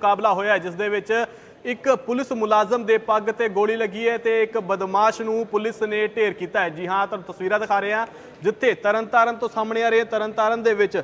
ਮੁਕਾਬਲਾ ਹੋਇਆ ਹੈ, ਜਿਸ ਦੇ ਵਿੱਚ ਇੱਕ ਪੁਲਿਸ ਮੁਲਾਜ਼ਮ ਦੇ ਪੱਗ ਤੇ ਗੋਲੀ ਲੱਗੀ ਹੈ ਤੇ ਇੱਕ ਬਦਮਾਸ਼ ਨੂੰ ਪੁਲਿਸ ਨੇ ਢੇਰ ਕੀਤਾ ਹੈ। ਜੀ ਹਾਂ ਤੁਹਾਨੂੰ ਤਸਵੀਰਾਂ ਦਿਖਾ ਰਹੇ ਹਾਂ ਜਿੱਥੇ ਤਰਨਤਾਰਨ ਤੋਂ ਸਾਹਮਣੇ ਆ ਰਹੇ ਤਰਨਤਾਰਨ ਦੇ ਵਿੱਚ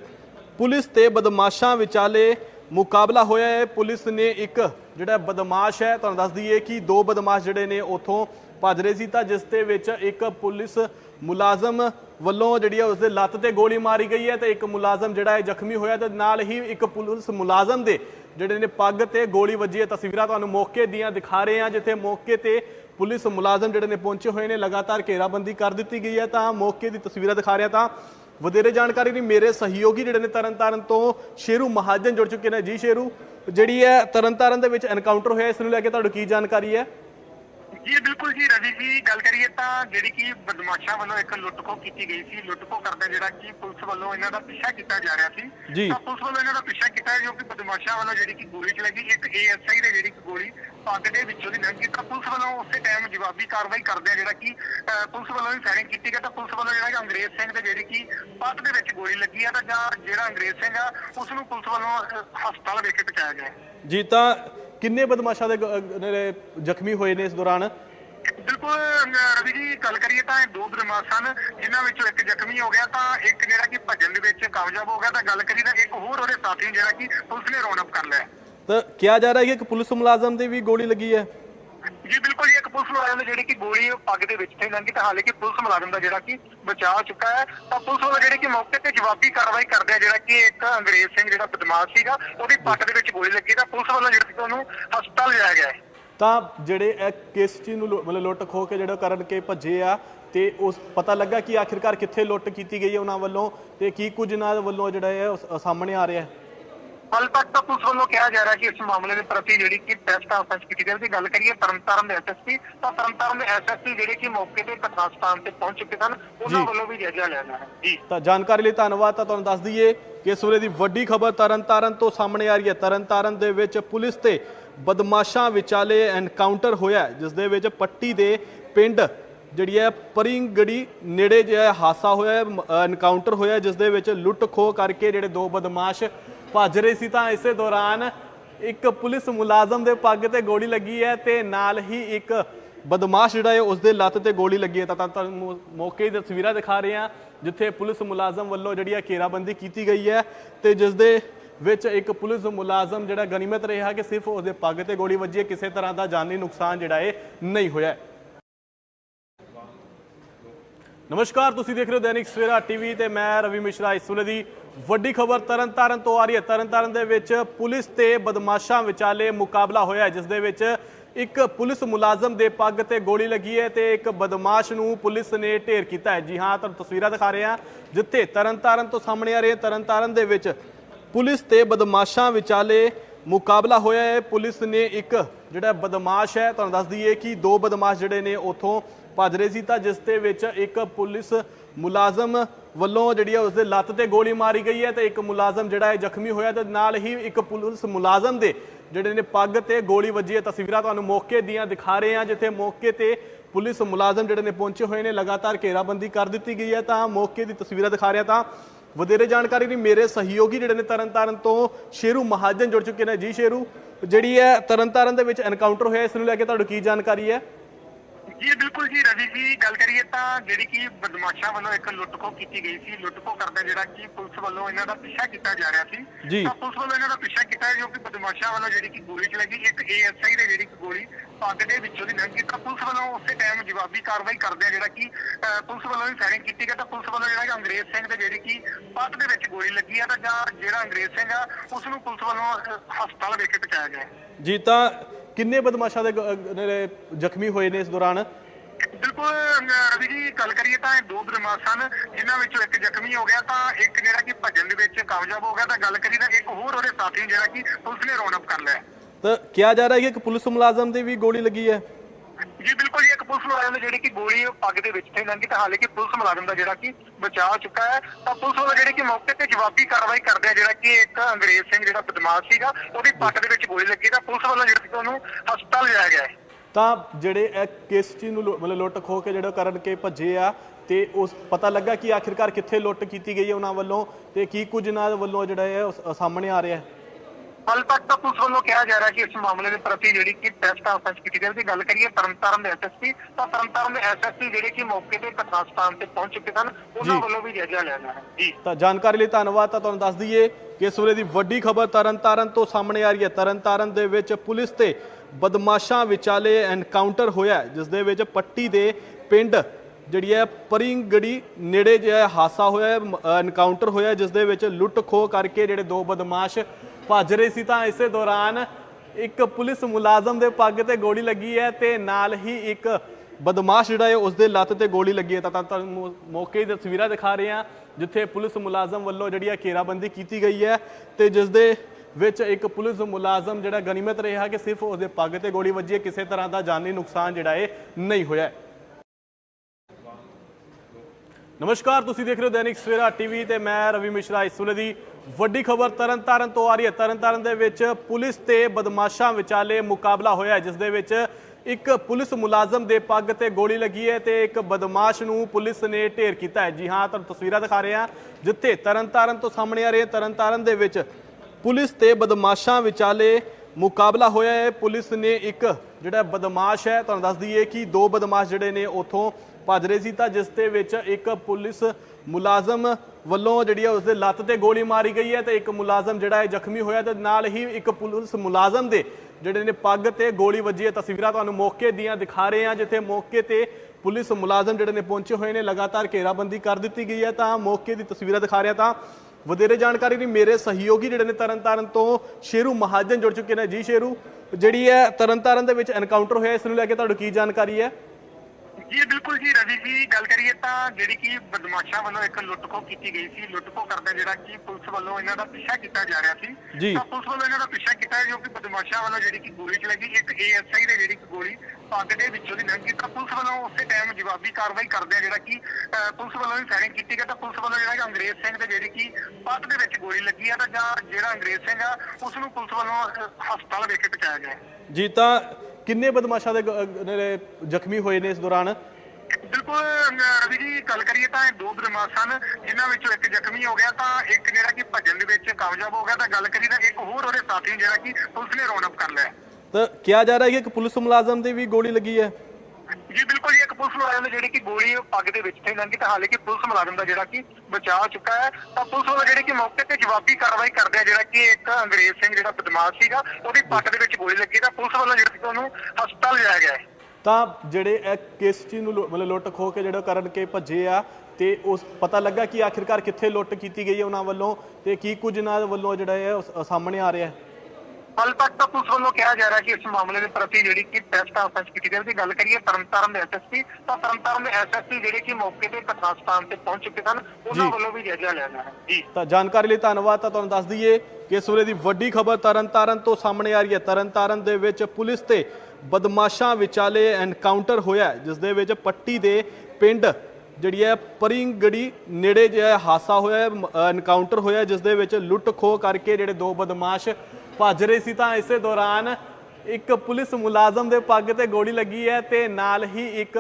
ਪੁਲਿਸ ਤੇ ਬਦਮਾਸ਼ਾਂ ਵਿਚਾਲੇ ਮੁਕਾਬਲਾ ਹੋਇਆ ਹੈ। ਪੁਲਿਸ ਨੇ ਇੱਕ ਜਿਹੜਾ ਬਦਮਾਸ਼ ਹੈ ਤੁਹਾਨੂੰ ਦੱਸ ਦਈਏ ਕਿ ਦੋ ਬਦਮਾਸ਼ ਜਿਹੜੇ ਨੇ ਉਥੋਂ ਭੱਜ ਰਹੇ ਸੀ ਤਾਂ ਜਿਸ ਦੇ ਵਿੱਚ ਇੱਕ ਪੁਲਿਸ ਮੁਲਾਜ਼ਮ ਵੱਲੋਂ ਜਿਹੜੀ ਹੈ ਉਸਦੇ ਲੱਤ ਤੇ ਗੋਲੀ ਮਾਰੀ ਗਈ ਹੈ ਤੇ ਇੱਕ ਮੁਲਾਜ਼ਮ ਜਿਹੜਾ ਹੈ ਜ਼ਖਮੀ ਹੋਇਆ ਤੇ ਨਾਲ ਹੀ ਇੱਕ ਪੁਲਿਸ ਮੁਲਾਜ਼ਮ ਦੇ ਜਿਹੜੇ ਨੇ ਪੱਗ ਤੇ ਗੋਲੀ ਵੱਜੀ ਹੈ, ਤਸਵੀਰਾਂ ਤੁਹਾਨੂੰ ਮੌਕੇ ਦੀਆਂ ਦਿਖਾ ਰਹੇ ਹਾਂ, ਜਿੱਥੇ ਮੌਕੇ ਤੇ ਪੁਲਿਸ ਮੁਲਾਜ਼ਮ ਜਿਹੜੇ ਨੇ ਪਹੁੰਚੇ ਹੋਏ ਨੇ, ਲਗਾਤਾਰ ਘੇਰਾਬੰਦੀ ਕਰ ਦਿੱਤੀ ਗਈ ਹੈ। ਤਾਂ ਮੌਕੇ ਦੀ ਤਸਵੀਰਾਂ ਦਿਖਾ ਰਿਹਾ ਤਾਂ ਵਧੇਰੇ ਜਾਣਕਾਰੀ ਲਈ ਮੇਰੇ ਸਹਿਯੋਗੀ ਜਿਹੜੇ ਨੇ ਤਰਨਤਾਰਨ ਤੋਂ ਸ਼ੇਰੂ ਮਹਾਜਨ ਜੁੜ ਚੁੱਕੇ ਨੇ। ਜੀ ਸ਼ੇਰੂ, ਜਿਹੜੀ ਹੈ ਤਰਨਤਾਰਨ ਦੇ ਵਿੱਚ ਐਨਕਾਊਂਟਰ ਹੋਇਆ, ਇਸ ਨੂੰ ਲੈ ਕੇ ਤੁਹਾਨੂੰ ਕੀ ਜਾਣਕਾਰੀ ਹੈ? ਜੀ ਬਿਲਕੁਲ ਜੀ ਰਵੀ ਜੀ ਗੱਲ ਕਰੀਏ ਤਾਂ ਜਿਹੜੀ ਕਿ ਬਦਮਾਸ਼ਾਂ ਵੱਲੋਂ ਇੱਕ ਲੁੱਟਖੋ ਕੀਤੀ ਗਈ ਸੀ ਲੁੱਟਖੋ ਕਰਦੇ ਜਿਹੜਾ ਕਿ ਪੁਲਿਸ ਵੱਲੋਂ ਇਹਨਾਂ ਦਾ ਪਿੱਛਾ ਕੀਤਾ ਜਾ ਰਿਹਾ ਸੀ। ਤਾਂ ਪੁਲਿਸ ਵੱਲੋਂ ਇਹਨਾਂ ਦਾ ਪਿੱਛਾ ਕੀਤਾ ਜੋ ਕਿ ਬਦਮਾਸ਼ਾਂ ਵੱਲੋਂ ਜਿਹੜੀ ਕਿ ਗੋਲੀ ਚਲਾਈ ਇੱਕ ਏਐਸਆਈ ਦੇ ਜਿਹੜੀ ਕਿ ਗੋਲੀ ਪੱਗ ਦੇ ਵਿੱਚੋਂ ਦੀ ਲੰਘ। ਗਈ ਤਾਂ ਪੁਲਿਸ ਵੱਲੋਂ ਉਸੇ ਟਾਈਮ ਜਵਾਬੀ ਕਾਰਵਾਈ ਕਰਦੇ ਆ ਜਿਹੜਾ ਕਿ ਪੁਲਿਸ ਵੱਲੋਂ ਵੀ ਫਾਇਰਿੰਗ ਕੀਤੀ ਗਈ। ਤਾਂ ਪੁਲਿਸ ਵੱਲੋਂ ਜਿਹੜਾ ਕਿ ਅੰਗਰੇਜ਼ ਸਿੰਘ ਦੇ ਜਿਹੜੀ ਕਿ ਪੱਗ ਦੇ ਵਿੱਚ ਗੋਲੀ ਲੱਗੀ ਆ ਤਾਂ ਜਿਹੜਾ ਅੰਗਰੇਜ਼ ਸਿੰਘ ਆ ਉਸ ਨੂੰ ਪੁਲਿਸ ਵੱਲੋਂ ਹਸਪਤਾਲ ਵਿਖੇ ਪਹੁੰਚਾਇਆ ਗਿਆ। ਜੀ ਤਾਂ ਕਿੰਨੇ ਬਦਮਾਸ਼ਾਂ ਦੇ ਗ- ਨੇ ਜ਼ਖਮੀ ਹੋਏ ਨੇ ਇਸ ਦੌਰਾਨ? ਬਿਲਕੁਲ ਅਹ ਰਵੀ ਜੀ ਗੱਲ ਕਰੀਏ ਤਾਂ ਇਹ ਦੋ ਬਦਮਾਸ਼ ਸਨ ਜਿਨ੍ਹਾਂ ਵਿੱਚੋਂ ਇੱਕ ਜ਼ਖਮੀ ਹੋ ਗਿਆ ਤਾਂ ਇੱਕ ਜਿਹੜਾ ਕਿ ਭੱਜਣ ਦੇ ਵਿੱਚ ਕਾਮਯਾਬ ਹੋ ਗਿਆ। ਤਾਂ ਗੱਲ ਕਰੀ ਤਾਂ ਇੱਕ ਹੋਰ ਉਹਦੇ ਸਾਥੀ ਜਿਹੜਾ ਕਿ ਪੁਲਿਸ ਨੇ ਰੌਂਡ ਅਪ ਕਰ ਲਿਆ। ਤਾਂ ਕਿਹਾ ਜਾ ਰਿਹਾ ਹੈ ਕਿ ਇੱਕ ਪੁਲਿਸ ਮੁਲਾਜ਼ਮ ਦੀ ਵੀ ਗੋਲੀ ਲੱਗੀ ਹੈ। ਜੀ, ਬਿਲਕੁਲ ਜੀ, ਇੱਕ ਪੁਲਿਸ ਮੁਲਾਜ਼ਮ ਦੀ ਜਿਹੜੀ ਕਿ ਗੋਲੀ ਪੱਗ ਦੇ ਵਿੱਚ ਤੇ ਲੰਗੀ ਤਾਂ ਹਾਲੇ ਕਿ ਪੁਲਿਸ ਮੁਲਾਜ਼ਮ ਦਾ ਜਿਹੜਾ ਕਿ ਬਚਾਅ ਚੁੱਕਾ ਹੈ। ਤਾਂ ਪੁਲਿਸ ਵੱਲੋਂ ਜਿਹੜੀ ਕਿ ਮੌਕੇ ਤੇ ਜਵਾਬੀ ਕਾਰਵਾਈ ਕਰਦੇ ਆ, ਜਿਹੜਾ ਕਿ ਇੱਕ ਅੰਗਰੇਜ਼ ਸਿੰਘ ਜਿਹੜਾ ਬਦਮਾਸ਼ ਸੀਗਾ, ਉਹਦੀ ਪੱਗ ਦੇ ਵਿੱਚ ਗੋਲੀ ਲੱਗੀ ਤਾਂ ਪੁਲਿਸ ਵੱਲੋਂ ਜਿਹੜਾ ਕਿ ਉਹਨੂੰ ਹਸਪਤਾਲ ਲਿਜਾਇਆ ਗਿਆ ਹੈ। ਤਾਂ ਜਿਹੜੇ ਇਹ ਕਿਸ ਚੀਜ਼ ਨੂੰ ਲੁ- ਮਤਲਬ ਲੁੱਟ ਖੋ ਕੇ ਜਿਹੜਾ ਕਰਨ ਕੇ ਭੱਜੇ ਆ ਤੇ ਉਸ, ਪਤਾ ਲੱਗਾ ਕਿ ਆਖਿਰਕਾਰ ਕਿੱਥੇ ਲੁੱਟ ਕੀਤੀ ਗਈ ਹੈ ਉਹਨਾਂ ਵੱਲੋਂ ਤੇ ਕੀ ਕੁਝ ਇਹਨਾਂ ਵੱਲੋਂ ਜਿਹੜਾ ਹੈ ਉਹ ਸਾਹਮਣੇ ਆ ਰਿਹਾ ਹੈ? ਹਾਲ ਤੱਕ ਤਾਂ ਪੁਲਿਸ ਵੱਲੋਂ ਕਿਹਾ ਜਾ ਰਿਹਾ ਕਿ ਇਸ ਮਾਮਲੇ ਦੇ ਪ੍ਰਤੀ ਜਿਹੜੀ ਕਿ ਟੈਸਟ ਆਫੈਂਸ ਕੀਤੀ ਜਾਵੇ ਦੀ ਗੱਲ ਕਰੀਏ ਤਰਨਤਾਰਨ ਦੇ ਐਸਐਸਪੀ ਤਾਂ ਤਰਨਤਾਰਨ ਦੇ ਐਸਐਸਪੀ ਜਿਹੜੇ ਕਿ ਮੌਕੇ ਤੇ ਘਟਨਾ ਸਥਾਨ ਤੇ ਪਹੁੰਚ ਚੁੱਕੇ ਸਨ ਉਹਨਾਂ ਜੀ। ਵੱਲੋਂ ਵੀ ਜਾਇਜ਼ਾ ਲਿਆ ਜਾ ਰਿਹਾ। ਜੀ। ਤਾਂ ਜਾਣਕਾਰੀ ਲਈ ਧੰਨਵਾਦ ਤਾਂ ਤੁਹਾਨੂੰ ਦੱਸ ਦਈਏ ਕਿ ਇਸ ਵੇਲੇ ਦੀ ਵੱਡੀ ਖਬਰ ਤਰਨਤਾਰਨ ਤੋਂ ਸਾਹਮਣੇ ਆ ਰਹੀ ਹੈ। ਤਰਨਤਾਰਨ ਦੇ ਵਿੱਚ ਪੁਲਿਸ ਤੇ ਬਦਮਾਸ਼ਾਂ ਵਿਚਾਲੇ ਐਨਕਾਊਂਟਰ ਹੋਇਆ ਜਿਸ ਦੇ ਵਿੱਚ ਪੱਟੀ ਦੇ ਪਿੰਡ ਜਿਹੜੀ ਹੈ ਪਰਿੰਗੜੀ ਨੇੜੇ ਜਿਹੜਾ ਹਾਸਾ ਹੋਇਆ ਐਨਕਾਊਂਟਰ ਹੋਇਆ ਜਿਸ ਦੇ ਵਿੱਚ ਲੁੱਟ ਖੋਹ ਕਰਕੇ ਜਿਹੜੇ ਦੋ ਬਦਮਾਸ਼ ਭੱਜ ਰਹੇ ਸੀ ਤਾਂ ਇਸੇ ਦੌਰਾਨ ਇੱਕ ਪੁਲਿਸ ਮੁਲਾਜ਼ਮ ਦੇ ਪੱਗ ਤੇ ਗੋਲੀ ਲੱਗੀ ਹੈ ਤੇ ਨਾਲ ਹੀ ਇੱਕ ਬਦਮਾਸ਼ ਜਿਹੜਾ ਹੈ ਉਸ ਦੇ ਲੱਤ ਤੇ ਗੋਲੀ ਲੱਗੀ ਹੈ। ਤਾਂ ਤੁਹਾਨੂੰ ਮੌਕੇ ਦੀ ਤਸਵੀਰਾਂ ਦਿਖਾ ਰਹੇ ਹਾਂ, ਜਿੱਥੇ ਪੁਲਿਸ ਮੁਲਾਜ਼ਮ ਵੱਲੋਂ ਜਿਹੜੀ ਹੈ ਘੇਰਾਬੰਦੀ ਕੀਤੀ ਗਈ ਹੈ ਤੇ ਜਿਸ ਦੇ ਵਿੱਚ ਇੱਕ ਪੁਲਿਸ ਮੁਲਾਜ਼ਮ ਜਿਹੜਾ ਗਨੀਮਤ ਰਿਹਾ ਕਿ ਸਿਰਫ ਉਹਦੇ ਪੱਗ ਤੇ ਗੋਲੀ ਵੱਜੀ ਹੈ, ਕਿਸੇ ਤਰ੍ਹਾਂ ਦਾ ਜਾਨੀ ਨੁਕਸਾਨ ਜਿਹੜਾ ਹੈ ਨਹੀਂ ਹੋਇਆ ਨਮਸਕਾਰ, ਤੁਸੀਂ ਦੇਖ ਰਹੇ ਹੋ ਦੈਨਿਕ ਸਵੇਰਾ ਟੀਵੀ ਤੇ ਮੈਂ ਰਵੀ ਮਿਸ਼ਰਾ, ਇਸ ਵੇਲੇ ਦੀ ਵੱਡੀ ਖਬਰ ਤਰਨਤਾਰਨ ਤੋਂ ਆ ਰਹੀ ਹੈ। ਤਰਨਤਾਰਨ ਦੇ ਵਿੱਚ ਪੁਲਿਸ ਤੇ ਬਦਮਾਸ਼ਾਂ ਵਿਚਾਲੇ ਮੁਕਾਬਲਾ ਹੋਇਆ ਹੈ, ਜਿਸ ਦੇ ਵਿੱਚ ਇੱਕ ਪੁਲਿਸ ਮੁਲਾਜ਼ਮ ਦੇ ਪੱਗ ਤੇ ਗੋਲੀ ਲੱਗੀ ਹੈ ਤੇ ਇੱਕ ਬਦਮਾਸ਼ ਨੂੰ ਪੁਲਿਸ ਨੇ ਢੇਰ ਕੀਤਾ ਹੈ। ਜੀ ਹਾਂ ਤੁਹਾਨੂੰ ਤਸਵੀਰਾਂ ਦਿਖਾ ਰਹੇ ਹਾਂ ਜਿੱਥੇ ਤਰਨਤਾਰਨ ਤੋਂ ਸਾਹਮਣੇ ਆ ਰਹੇ ਤਰਨਤਾਰਨ ਦੇ ਵਿੱਚ ਪੁਲਿਸ ਤੇ ਬਦਮਾਸ਼ਾਂ ਵਿਚਾਲੇ ਮੁਕਾਬਲਾ ਹੋਇਆ ਹੈ। ਪੁਲਿਸ ਨੇ ਇੱਕ ਜਿਹੜਾ ਬਦਮਾਸ਼ ਹੈ ਤੁਹਾਨੂੰ ਦੱਸ ਦਈਏ ਕਿ ਦੋ ਬਦਮਾਸ਼ ਜਿਹੜੇ ਨੇ ਉਥੋਂ ਭੱਜ ਰਹੇ ਸੀ ਤਾਂ ਜਿਸ ਦੇ ਵਿੱਚ ਇੱਕ ਪੁਲਿਸ ਮੁਲਾਜ਼ਮ ਵੱਲੋਂ ਜਿਹੜੀ ਹੈ ਉਸਦੇ ਲੱਤ ਤੇ ਗੋਲੀ ਮਾਰੀ ਗਈ ਹੈ ਤੇ ਇੱਕ ਮੁਲਾਜ਼ਮ ਜਿਹੜਾ ਹੈ ਜ਼ਖਮੀ ਹੋਇਆ ਤੇ ਨਾਲ ਹੀ ਇੱਕ ਪੁਲਿਸ ਮੁਲਾਜ਼ਮ ਦੇ ਜਿਹੜੇ ਨੇ ਪੱਗ ਤੇ ਗੋਲੀ ਵੱਜੀ ਹੈ। ਤਸਵੀਰਾਂ ਤੁਹਾਨੂੰ ਮੌਕੇ ਦੀਆਂ ਦਿਖਾ ਰਹੇ ਹਾਂ, ਜਿੱਥੇ ਮੌਕੇ ਤੇ ਪੁਲਿਸ ਮੁਲਾਜ਼ਮ ਜਿਹੜੇ ਨੇ ਪਹੁੰਚੇ ਹੋਏ ਨੇ, ਲਗਾਤਾਰ ਘੇਰਾਬੰਦੀ ਕਰ ਦਿੱਤੀ ਗਈ ਹੈ। ਤਾਂ ਮੌਕੇ ਦੀ ਤਸਵੀਰਾਂ ਦਿਖਾ ਰਿਹਾ ਤਾਂ ਵਧੇਰੇ ਜਾਣਕਾਰੀ ਲਈ ਮੇਰੇ ਸਹਿਯੋਗੀ ਜਿਹੜੇ ਨੇ ਤਰਨਤਾਰਨ ਤੋਂ ਸ਼ੇਰੂ ਮਹਾਜਨ ਜੁੜ ਚੁੱਕੇ ਨੇ। ਜੀ ਸ਼ੇਰੂ, ਜਿਹੜੀ ਹੈ ਤਰਨਤਾਰਨ ਦੇ ਵਿੱਚ ਐਨਕਾਊਂਟਰ ਹੋਇਆ, ਇਸ ਨੂੰ ਲੈ ਕੇ ਤੁਹਾਨੂੰ ਕੀ ਜਾਣਕਾਰੀ ਹੈ? ਜੀ ਬਿਲਕੁਲ ਜੀ ਰਵੀ ਜੀ ਗੱਲ ਕਰੀਏ ਤਾਂ ਜਿਹੜੀ ਕਿ ਬਦਮਾਸ਼ਾਂ ਵੱਲੋਂ ਇੱਕ ਲੁੱਟਖੋ ਕੀਤੀ ਗਈ ਸੀ ਲੁੱਟਖੋ ਕਰਦੇ ਜਿਹੜਾ ਕਿ ਪੁਲਿਸ ਵੱਲੋਂ ਇਹਨਾਂ ਦਾ ਪਿੱਛਾ ਕੀਤਾ ਜਾ ਰਿਹਾ ਸੀ। ਤਾਂ ਪੁਲਿਸ ਵੱਲੋਂ ਇਹਨਾਂ ਦਾ ਪਿੱਛਾ ਕੀਤਾ ਜੋ ਕਿ ਬਦਮਾਸ਼ਾਂ ਵੱਲੋਂ ਜਿਹੜੀ ਕਿ ਗੋਲੀ ਚਲਾਈ ਇੱਕ ਏਐਸਆਈ ਦੇ ਜਿਹੜੀ ਕਿ ਗੋਲੀ ਪੱਗ ਦੇ ਵਿੱਚੋਂ ਦੀ ਲੰਘ ਤਾਂ ਪੁਲਿਸ ਵੱਲੋਂ ਉਸੇ ਟਾਈਮ ਜਵਾਬੀ ਕਾਰਵਾਈ ਕਰਦੇ ਆ ਜਿਹੜਾ ਕਿ ਪੁਲਿਸ ਵੱਲੋਂ ਵੀ ਫਾਇਰਿੰਗ ਕੀਤੀ ਗਈ। ਤਾਂ ਪੁਲਿਸ ਵੱਲੋਂ ਜਿਹੜਾ ਕਿ ਅੰਗਰੇਜ਼ ਸਿੰਘ ਦੇ ਜਿਹੜੀ ਕਿ ਪੱਗ ਦੇ ਵਿੱਚ ਗੋਲੀ ਲੱਗੀ ਆ ਤਾਂ ਜਾਂ ਜਿਹੜਾ ਅੰਗਰੇਜ਼ ਸਿੰਘ ਆ ਉਸ ਨੂੰ ਪੁਲਿਸ ਵੱਲੋਂ ਹਸਪਤਾਲ ਵਿਖੇ ਪਹੁੰਚਾਇਆ ਗਿਆ। ਜੀ ਤਾਂ ਕਿੰਨੇ ਬਦਮਾਸ਼ਾਂ ਦੇ ਜ਼ਖਮੀ ਹੋਏ ਨੇ ਇਸ ਦੌਰਾਨ? ਬਿਲਕੁਲ ਰਵੀ ਜੀ ਗੱਲ ਕਰੀਏ ਤਾਂ ਇਹ ਦੋ ਬਦਮਾਸ਼ ਸਨ ਜਿਨ੍ਹਾਂ ਵਿੱਚੋਂ ਇੱਕ ਜ਼ਖਮੀ ਹੋ ਗਿਆ ਤਾਂ ਇੱਕ ਜਿਹੜਾ ਕਿ ਭੱਜਣ ਦੇ ਵਿੱਚ ਕਾਮਯਾਬ ਹੋ ਗਿਆ ਤਾਂ ਗੱਲ ਕਰੀ ਤਾਂ ਇੱਕ ਹੋਰ ਉਹਦੇ ਸਾਥੀ ਜਿਹੜਾ ਕਿ ਪੁਲਿਸ ਨੇ ਅਪ ਕਰ ਲਿਆ। ਤਾਂ ਕਿਹਾ ਜਾ ਰਿਹਾ ਹੈ ਕਿ ਇੱਕ ਪੁਲਿਸ ਮੁਲਾਜ਼ਮ ਦੀ ਵੀ ਗੋਲੀ ਲੱਗੀ ਹੈ? ਜੀ ਬਿਲਕੁਲ ਜੀ ਪੁਲਿਸ ਮੁਲਾਜ਼ਮ ਦੀ ਜਿਹੜੀ ਕਿ ਗੋਲੀ ਉਹ ਪੱਗ ਦੇ ਵਿੱਚ ਤੇ ਲੰਗੀ ਤਾਂ ਹਾਲੇ ਕਿ ਪੁਲਿਸ ਮੁਲਾਜ਼ਮ ਦਾ ਜਿਹੜਾ ਕਿ ਬਚਾਅ ਚੁੱਕਾ ਹੈ, ਤਾਂ ਪੁਲਿਸ ਵੱਲੋਂ ਜਿਹੜੀ ਕਿ ਮੌਕੇ ਤੇ ਜਵਾਬੀ ਕਾਰਵਾਈ ਕਰਦੇ ਆ, ਜਿਹੜਾ ਕਿ ਇੱਕ ਅੰਗਰੇਜ਼ ਸਿੰਘ ਜਿਹੜਾ ਬਦਮਾਸ਼ ਸੀਗਾ, ਉਹਦੀ ਪੱਗ ਦੇ ਵਿੱਚ ਗੋਲੀ ਲੱਗੀ ਤਾਂ ਪੁਲਿਸ ਵੱਲੋਂ ਜਿਹੜਾ ਕਿ ਉਹਨੂੰ ਹਸਪਤਾਲ ਲਿਜਾਇਆ ਗਿਆ ਹੈ। ਤਾਂ ਜਿਹੜੇ ਇਹ ਕਿਸ ਚੀਜ਼ ਨੂੰ ਲੁ- ਮਤਲਬ ਲੁੱਟ ਖੋ ਕੇ ਜਿਹੜਾ ਕਰਨ ਕੇ ਭੱਜੇ ਆ, ਤੇ ਉਸ ਪਤਾ ਲੱਗਾ ਕਿ ਆਖਿਰਕਾਰ ਕਿੱਥੇ ਲੁੱਟ ਕੀਤੀ ਗਈ ਹੈ ਉਹਨਾਂ ਵੱਲੋਂ, ਤੇ ਕੀ ਕੁਝ ਇਹਨਾਂ ਵੱਲੋਂ ਜਿਹੜਾ ਹੈ ਉਹ ਸਾਹਮਣੇ ਆ ਰਿਹਾ ਹੈ? ਹਾਲ ਤੱਕ ਤਾਂ ਪੁਲਿਸ ਵੱਲੋਂ ਕਿਹਾ ਜਾ ਰਿਹਾ ਕਿ ਇਸ ਮਾਮਲੇ ਦੇ ਪ੍ਰਤੀ ਜਿਹੜੀ ਕਿ ਟੈਸਟ ਕਾਨਫਰੰਸ ਕੀਤੀ ਜਾਵੇ ਦੀ ਗੱਲ ਕਰੀਏ ਤਰਨਤਾਰਨ ਦੇ ਐਸਐਸਪੀ ਤਾਂ ਤਰਨਤਾਰਨ ਦੇ ਐਸਐਸਪੀ ਜਿਹੜੇ ਕਿ ਮੌਕੇ ਤੇ ਘਟਨਾ ਸਥਾਨ ਤੇ ਪਹੁੰਚ ਚੁੱਕੇ ਸਨ ਉਹਨਾਂ। ਵੱਲੋਂ ਵੀ ਜਾਇਜ਼ਾ ਲਿਆ ਜਾ ਰਿਹਾ ਜੀ। ਤਾਂ ਜਾਣਕਾਰੀ ਲਈ ਧੰਨਵਾਦ। ਤਾਂ ਤੁਹਾਨੂੰ ਦੱਸ ਦਈਏ ਕਿ ਇਸ ਵੇਲੇ ਦੀ ਵੱਡੀ ਖਬਰ ਤਰਨਤਾਰਨ ਤੋਂ ਸਾਹਮਣੇ ਆ ਰਹੀ ਹੈ। ਤਰਨਤਾਰਨ ਦੇ ਵਿੱਚ ਪੁਲਿਸ ਤੇ ਬਦਮਾਸ਼ਾਂ ਵਿਚਾਲੇ ਐਨਕਾਊਂਟਰ ਹੋਇਆ ਜਿਸ ਦੇ ਵਿੱਚ ਪੱਟੀ ਦੇ ਪਿੰਡ ਜਿਹੜੀ ਹੈ ਪਰਿੰਗੜੀ ਨੇੜੇ ਜਿਹੜਾ ਹਾਸਾ ਹੋਇਆ ਐਨਕਾਊਂਟਰ ਹੋਇਆ ਜਿਸ ਦੇ ਵਿੱਚ ਲੁੱਟ ਖੋਹ ਕਰਕੇ ਜਿਹੜੇ ਦੋ ਬਦਮਾਸ਼ ਭੱਜ ਰਹੇ ਸੀ ਤਾਂ ਇਸੇ ਦੌਰਾਨ ਇੱਕ ਪੁਲਿਸ ਮੁਲਾਜ਼ਮ ਦੇ ਪੱਗ ਤੇ ਗੋਲੀ ਲੱਗੀ ਹੈ ਤੇ ਨਾਲ ਹੀ ਇੱਕ ਬਦਮਾਸ਼ ਜਿਹੜਾ ਹੈ ਉਸਦੇ ਲੱਤ ਤੇ ਗੋਲੀ ਲੱਗੀ ਹੈ। ਤਾਂ ਤੁਹਾਨੂੰ ਮੌਕੇ ਦੀ ਤਸਵੀਰਾਂ ਦਿਖਾ ਰਹੇ ਹਾਂ, ਜਿੱਥੇ ਪੁਲਿਸ ਮੁਲਾਜ਼ਮ ਵੱਲੋਂ ਜਿਹੜੀ ਹੈ ਘੇਰਾਬੰਦੀ ਕੀਤੀ ਗਈ ਹੈ ਤੇ ਜਿਸ ਦੇ ਵਿੱਚ ਇੱਕ ਪੁਲਿਸ ਮੁਲਾਜ਼ਮ ਜਿਹੜਾ ਗਨੀਮਤ ਰਿਹਾ ਕਿ ਸਿਰਫ ਉਸਦੇ ਪੱਗ ਤੇ ਗੋਲੀ ਵੱਜੀ ਹੈ, ਕਿਸੇ ਤਰ੍ਹਾਂ ਦਾ ਜਾਨੀ ਨੁਕਸਾਨ ਜਿਹੜਾ ਹੈ ਨਹੀਂ ਹੋਇਆ ਨਮਸਕਾਰ, ਤੁਸੀਂ ਦੇਖ ਰਹੇ ਹੋ ਦੈਨਿਕ ਸਵੇਰਾ ਟੀਵੀ ਤੇ ਮੈਂ ਰਵੀ ਮਿਸ਼ਰਾ ਇਸ ਵੇਲੇ ਦੀ ਵੱਡੀ ਖਬਰ ਤਰਨਤਾਰਨ ਤੋਂ ਆ ਰਹੀ ਹੈ। ਤਰਨਤਾਰਨ ਦੇ ਵਿੱਚ ਪੁਲਿਸ ਤੇ ਬਦਮਾਸ਼ਾਂ ਵਿਚਾਲੇ ਮੁਕਾਬਲਾ ਹੋਇਆ ਹੈ, ਜਿਸ ਦੇ ਵਿੱਚ ਇੱਕ ਪੁਲਿਸ ਮੁਲਾਜ਼ਮ ਦੇ ਪੱਗ ਤੇ ਗੋਲੀ ਲੱਗੀ ਹੈ ਤੇ ਇੱਕ ਬਦਮਾਸ਼ ਨੂੰ ਪੁਲਿਸ ਨੇ ਢੇਰ ਕੀਤਾ ਹੈ। ਜੀ ਹਾਂ ਤੁਹਾਨੂੰ ਤਸਵੀਰਾਂ ਦਿਖਾ ਰਹੇ ਹਾਂ ਜਿੱਥੇ ਤਰਨਤਾਰਨ ਤੋਂ ਸਾਹਮਣੇ ਆ ਰਹੇ ਤਰਨਤਾਰਨ ਦੇ ਵਿੱਚ ਪੁਲਿਸ ਤੇ ਬਦਮਾਸ਼ਾਂ ਵਿਚਾਲੇ ਮੁਕਾਬਲਾ ਹੋਇਆ ਹੈ। ਪੁਲਿਸ ਨੇ ਇੱਕ ਜਿਹੜਾ ਬਦਮਾਸ਼ ਹੈ ਤੁਹਾਨੂੰ ਦੱਸ ਦਈਏ ਕਿ ਦੋ ਬਦਮਾਸ਼ ਜਿਹੜੇ ਨੇ ਉਥੋਂ ਭੱਜ ਰਹੇ ਸੀ ਤਾਂ ਜਿਸ ਦੇ ਵਿੱਚ ਇੱਕ ਪੁਲਿਸ ਮੁਲਾਜ਼ਮ ਵੱਲੋਂ ਜਿਹੜੀ ਹੈ ਉਸਦੇ ਲੱਤ ਤੇ ਗੋਲੀ ਮਾਰੀ ਗਈ ਹੈ ਤੇ ਇੱਕ ਮੁਲਾਜ਼ਮ ਜਿਹੜਾ ਹੈ ਜ਼ਖਮੀ ਹੋਇਆ ਤੇ ਨਾਲ ਹੀ ਇੱਕ ਪੁਲਿਸ ਮੁਲਾਜ਼ਮ ਦੇ ਜਿਹੜੇ ਨੇ ਪੱਗ ਤੇ ਗੋਲੀ ਵੱਜੀ ਹੈ। ਤਸਵੀਰਾਂ ਤੁਹਾਨੂੰ ਮੌਕੇ ਦੀਆਂ ਦਿਖਾ ਰਹੇ ਹਾਂ, ਜਿੱਥੇ ਮੌਕੇ ਤੇ ਪੁਲਿਸ ਮੁਲਾਜ਼ਮ ਜਿਹੜੇ ਨੇ ਪਹੁੰਚੇ ਹੋਏ ਨੇ, ਲਗਾਤਾਰ ਘੇਰਾਬੰਦੀ ਕਰ ਦਿੱਤੀ ਗਈ ਹੈ। ਤਾਂ ਮੌਕੇ ਦੀ ਤਸਵੀਰਾਂ ਦਿਖਾ ਰਿਹਾ ਤਾਂ ਵਧੇਰੇ ਜਾਣਕਾਰੀ ਲਈ ਮੇਰੇ ਸਹਿਯੋਗੀ ਜਿਹੜੇ ਨੇ ਤਰਨਤਾਰਨ ਤੋਂ ਸ਼ੇਰੂ ਮਹਾਜਨ ਜੁੜ ਚੁੱਕੇ ਨੇ। ਜੀ ਸ਼ੇਰੂ, ਜਿਹੜੀ ਹੈ ਤਰਨਤਾਰਨ ਦੇ ਵਿੱਚ ਐਨਕਾਊਂਟਰ ਹੋਇਆ, ਇਸ ਨੂੰ ਲੈ ਕੇ ਤੁਹਾਨੂੰ ਕੀ ਜਾਣਕਾਰੀ ਹੈ? ਜੀ ਬਿਲਕੁਲ ਜੀ ਰਵੀ ਜੀ ਗੱਲ ਕਰੀਏ ਤਾਂ ਜਿਹੜੀ ਕਿ ਬਦਮਾਸ਼ਾਂ ਵੱਲੋਂ ਇੱਕ ਲੁੱਟਖੋ ਕੀਤੀ ਗਈ ਸੀ ਲੁੱਟਖੋ ਕਰਦਾ ਜਿਹੜਾ ਕਿ ਪੁਲਿਸ ਵੱਲੋਂ ਇਹਨਾਂ ਦਾ ਪਿੱਛਾ ਕੀਤਾ ਜਾ ਰਿਹਾ ਸੀ। ਤਾਂ ਪੁਲਿਸ ਵੱਲੋਂ ਇਹਨਾਂ ਦਾ ਪਿੱਛਾ ਕੀਤਾ ਜੋ ਕਿ ਬਦਮਾਸ਼ਾਂ ਵੱਲੋਂ ਜਿਹੜੀ ਕਿ ਗੋਲੀ ਚਲਾਈ ਇੱਕ ਏਐਸਆਈ ਦੇ ਜਿਹੜੀ ਕਿ ਗੋਲੀ ਪੱਗ ਦੇ ਵਿੱਚੋਂ ਦੀ ਲੰਘੀ ਤਾਂ ਪੁਲਿਸ ਵੱਲੋਂ ਉਸੇ ਟਾਈਮ ਜਵਾਬੀ ਕਾਰਵਾਈ ਕਰਦੇ ਆ ਜਿਹੜਾ ਕਿ ਪੁਲਿਸ ਵੱਲੋਂ ਵੀ ਫਾਇਰਿੰਗ ਕੀਤੀ ਗਈ। ਤਾਂ ਪੁਲਿਸ ਵੱਲੋਂ ਜਿਹੜਾ ਕਿ ਅੰਗਰੇਜ਼ ਸਿੰਘ ਦੇ ਜਿਹੜੀ ਕਿ ਪੱਗ ਦੇ ਵਿੱਚ ਗੋਲੀ ਲੱਗੀ ਆ ਤਾਂ ਜਾਂ ਜਿਹੜਾ ਅੰਗਰੇਜ਼ ਸਿੰਘ ਆ ਉਸ ਨੂੰ ਪੁਲਿਸ ਵੱਲੋਂ ਹਸਪਤਾਲ ਵਿਖੇ ਪਹੁੰਚਾਇਆ ਗਿਆ। ਜੀ ਤਾਂ ਕਿੰਨੇ ਬਦਮਾਸ਼ਾਂ ਦੇ ਜ਼ਖਮੀ ਹੋਏ ਨੇ ਇਸ ਦੌਰਾਨ? ਬਿਲਕੁਲ ਰਵੀ ਜੀ ਗੱਲ ਕਰੀਏ ਤਾਂ ਇਹ ਦੋ ਬਦਮਾਸ਼ ਸਨ ਜਿਨ੍ਹਾਂ ਵਿੱਚੋਂ ਇੱਕ ਜ਼ਖਮੀ ਹੋ ਗਿਆ ਤਾਂ ਇੱਕ ਜਿਹੜਾ ਕਿ ਭੱਜਣ ਦੇ ਵਿੱਚ ਕਾਮਯਾਬ ਹੋ ਗਿਆ ਤਾਂ ਗੱਲ ਕਰੀਏ ਤਾਂ ਇੱਕ ਹੋਰ ਉਹਦੇ ਸਾਥੀ ਨੂੰ ਜਿਹੜਾ ਕਿ ਪੁਲਿਸ ਨੇ ਅਪ ਕਰ ਲਿਆ। ਤਾਂ ਕਿਹਾ ਜਾ ਰਿਹਾ ਹੈ ਕਿ ਇੱਕ ਪੁਲਿਸ ਮੁਲਾਜ਼ਮ ਦੀ ਵੀ ਗੋਲੀ ਲੱਗੀ ਹੈ? ਜੀ ਬਿਲਕੁਲ ਜੀ ਪੁਲਿਸ ਮੁਲਾਜ਼ਮ ਨੇ ਜਿਹੜੀ ਕਿ ਗੋਲੀ ਪੱਗ ਦੇ ਵਿੱਚ ਤੇ ਲੰਘੀ ਤਾਂ ਹਾਲੇ ਕਿ ਪੁਲਿਸ ਮੁਲਾਜ਼ਮ ਦਾ ਜਿਹੜਾ ਕਿ ਬਚਾਅ ਚੁੱਕਾ ਹੈ। ਤਾਂ ਪੁਲਿਸ ਵੱਲੋਂ ਜਿਹੜੀ ਕਿ ਮੌਕੇ ਤੇ ਜਵਾਬੀ ਕਾਰਵਾਈ ਕਰਦੇ ਆ, ਜਿਹੜਾ ਕਿ ਇੱਕ ਅੰਗਰੇਜ਼ ਸਿੰਘ ਜਿਹੜਾ ਬਦਮਾਸ਼ ਸੀਗਾ, ਉਹਦੀ ਪੱਗ ਦੇ ਵਿੱਚ ਗੋਲੀ ਲੱਗੀ ਤਾਂ ਪੁਲਿਸ ਵੱਲੋਂ ਜਿਹੜਾ ਕਿ ਉਹਨੂੰ ਹਸਪਤਾਲ ਲਿਜਾਇਆ ਗਿਆ ਤਾਂ ਜਿਹੜੇ ਇਹ ਕਿਸ ਚੀਜ਼ ਨੂੰ ਮਤਲਬ ਲੁੱਟ ਖੋ ਕੇ ਜਿਹੜਾ ਕਰਨ ਕੇ ਭੱਜੇ ਆ, ਤੇ ਉਸ ਪਤਾ ਲੱਗਾ ਕਿ ਆਖਿਰਕਾਰ ਕਿੱਥੇ ਲੁੱਟ ਕੀਤੀ ਗਈ ਹੈ ਉਹਨਾਂ ਵੱਲੋਂ, ਤੇ ਕੀ ਕੁਝ ਇਹਨਾਂ ਵੱਲੋਂ ਜਿਹੜਾ ਹੈ ਸਾਹਮਣੇ ਆ ਰਿਹਾ ਹੈ? ਹਾਲ ਤੱਕ ਤਾਂ ਪੁਲਿਸ ਵੱਲੋਂ ਕਿਹਾ ਜਾ ਰਿਹਾ ਕਿ ਇਸ ਮਾਮਲੇ ਦੇ ਪ੍ਰਤੀ ਜਿਹੜੀ ਕਿ ਟੈਸਟ ਕਾਨਫਰੰਸ ਕੀਤੀ ਜਾਵੇ ਦੀ ਗੱਲ ਕਰੀਏ ਤਰਨਤਾਰਨ ਦੇ ਐਸਐਸਪੀ ਤਾਂ ਤਰਨਤਾਰਨ ਦੇ ਐਸਐਸਪੀ ਜਿਹੜੇ ਕਿ ਮੌਕੇ ਤੇ ਘਟਨਾ ਸਥਾਨ ਤੇ ਪਹੁੰਚ ਚੁੱਕੇ ਸਨ ਉਹਨਾਂ। ਵੱਲੋਂ ਵੀ ਜਾਇਜ਼ਾ ਲਿਆ ਜਾ ਰਿਹਾ ਜੀ। ਤਾਂ ਜਾਣਕਾਰੀ ਲਈ ਧੰਨਵਾਦ ਤਾਂ ਤੁਹਾਨੂੰ ਦੱਸ ਦਈਏ ਕਿ ਇਸ ਵੇਲੇ ਦੀ ਵੱਡੀ ਖਬਰ ਤਰਨਤਾਰਨ ਤੋਂ ਸਾਹਮਣੇ ਆ ਰਹੀ ਹੈ। ਤਰਨਤਾਰਨ ਦੇ ਵਿੱਚ ਪੁਲਿਸ ਤੇ ਬਦਮਾਸ਼ਾਂ ਵਿਚਾਲੇ ਐਨਕਾਊਂਟਰ ਹੋਇਆ ਜਿਸ ਦੇ ਵਿੱਚ ਪੱਟੀ ਦੇ ਪਿੰਡ ਜਿਹੜੀ ਹੈ ਪਰਿੰਗੜੀ ਨੇੜੇ ਜਿਹੜਾ ਹਾਸਾ ਹੋਇਆ ਐਨਕਾਊਂਟਰ ਹੋਇਆ ਜਿਸ ਦੇ ਵਿੱਚ ਲੁੱਟ ਖੋਹ ਕਰਕੇ ਜਿਹੜੇ ਦੋ ਬਦਮਾਸ਼ ਭੱਜ ਰਹੇ ਸੀ ਤਾਂ ਇਸੇ ਦੌਰਾਨ ਇੱਕ ਪੁਲਿਸ ਮੁਲਾਜ਼ਮ ਦੇ ਪੱਗ ਤੇ ਗੋਲੀ ਲੱਗੀ ਹੈ ਤੇ ਨਾਲ ਹੀ ਇੱਕ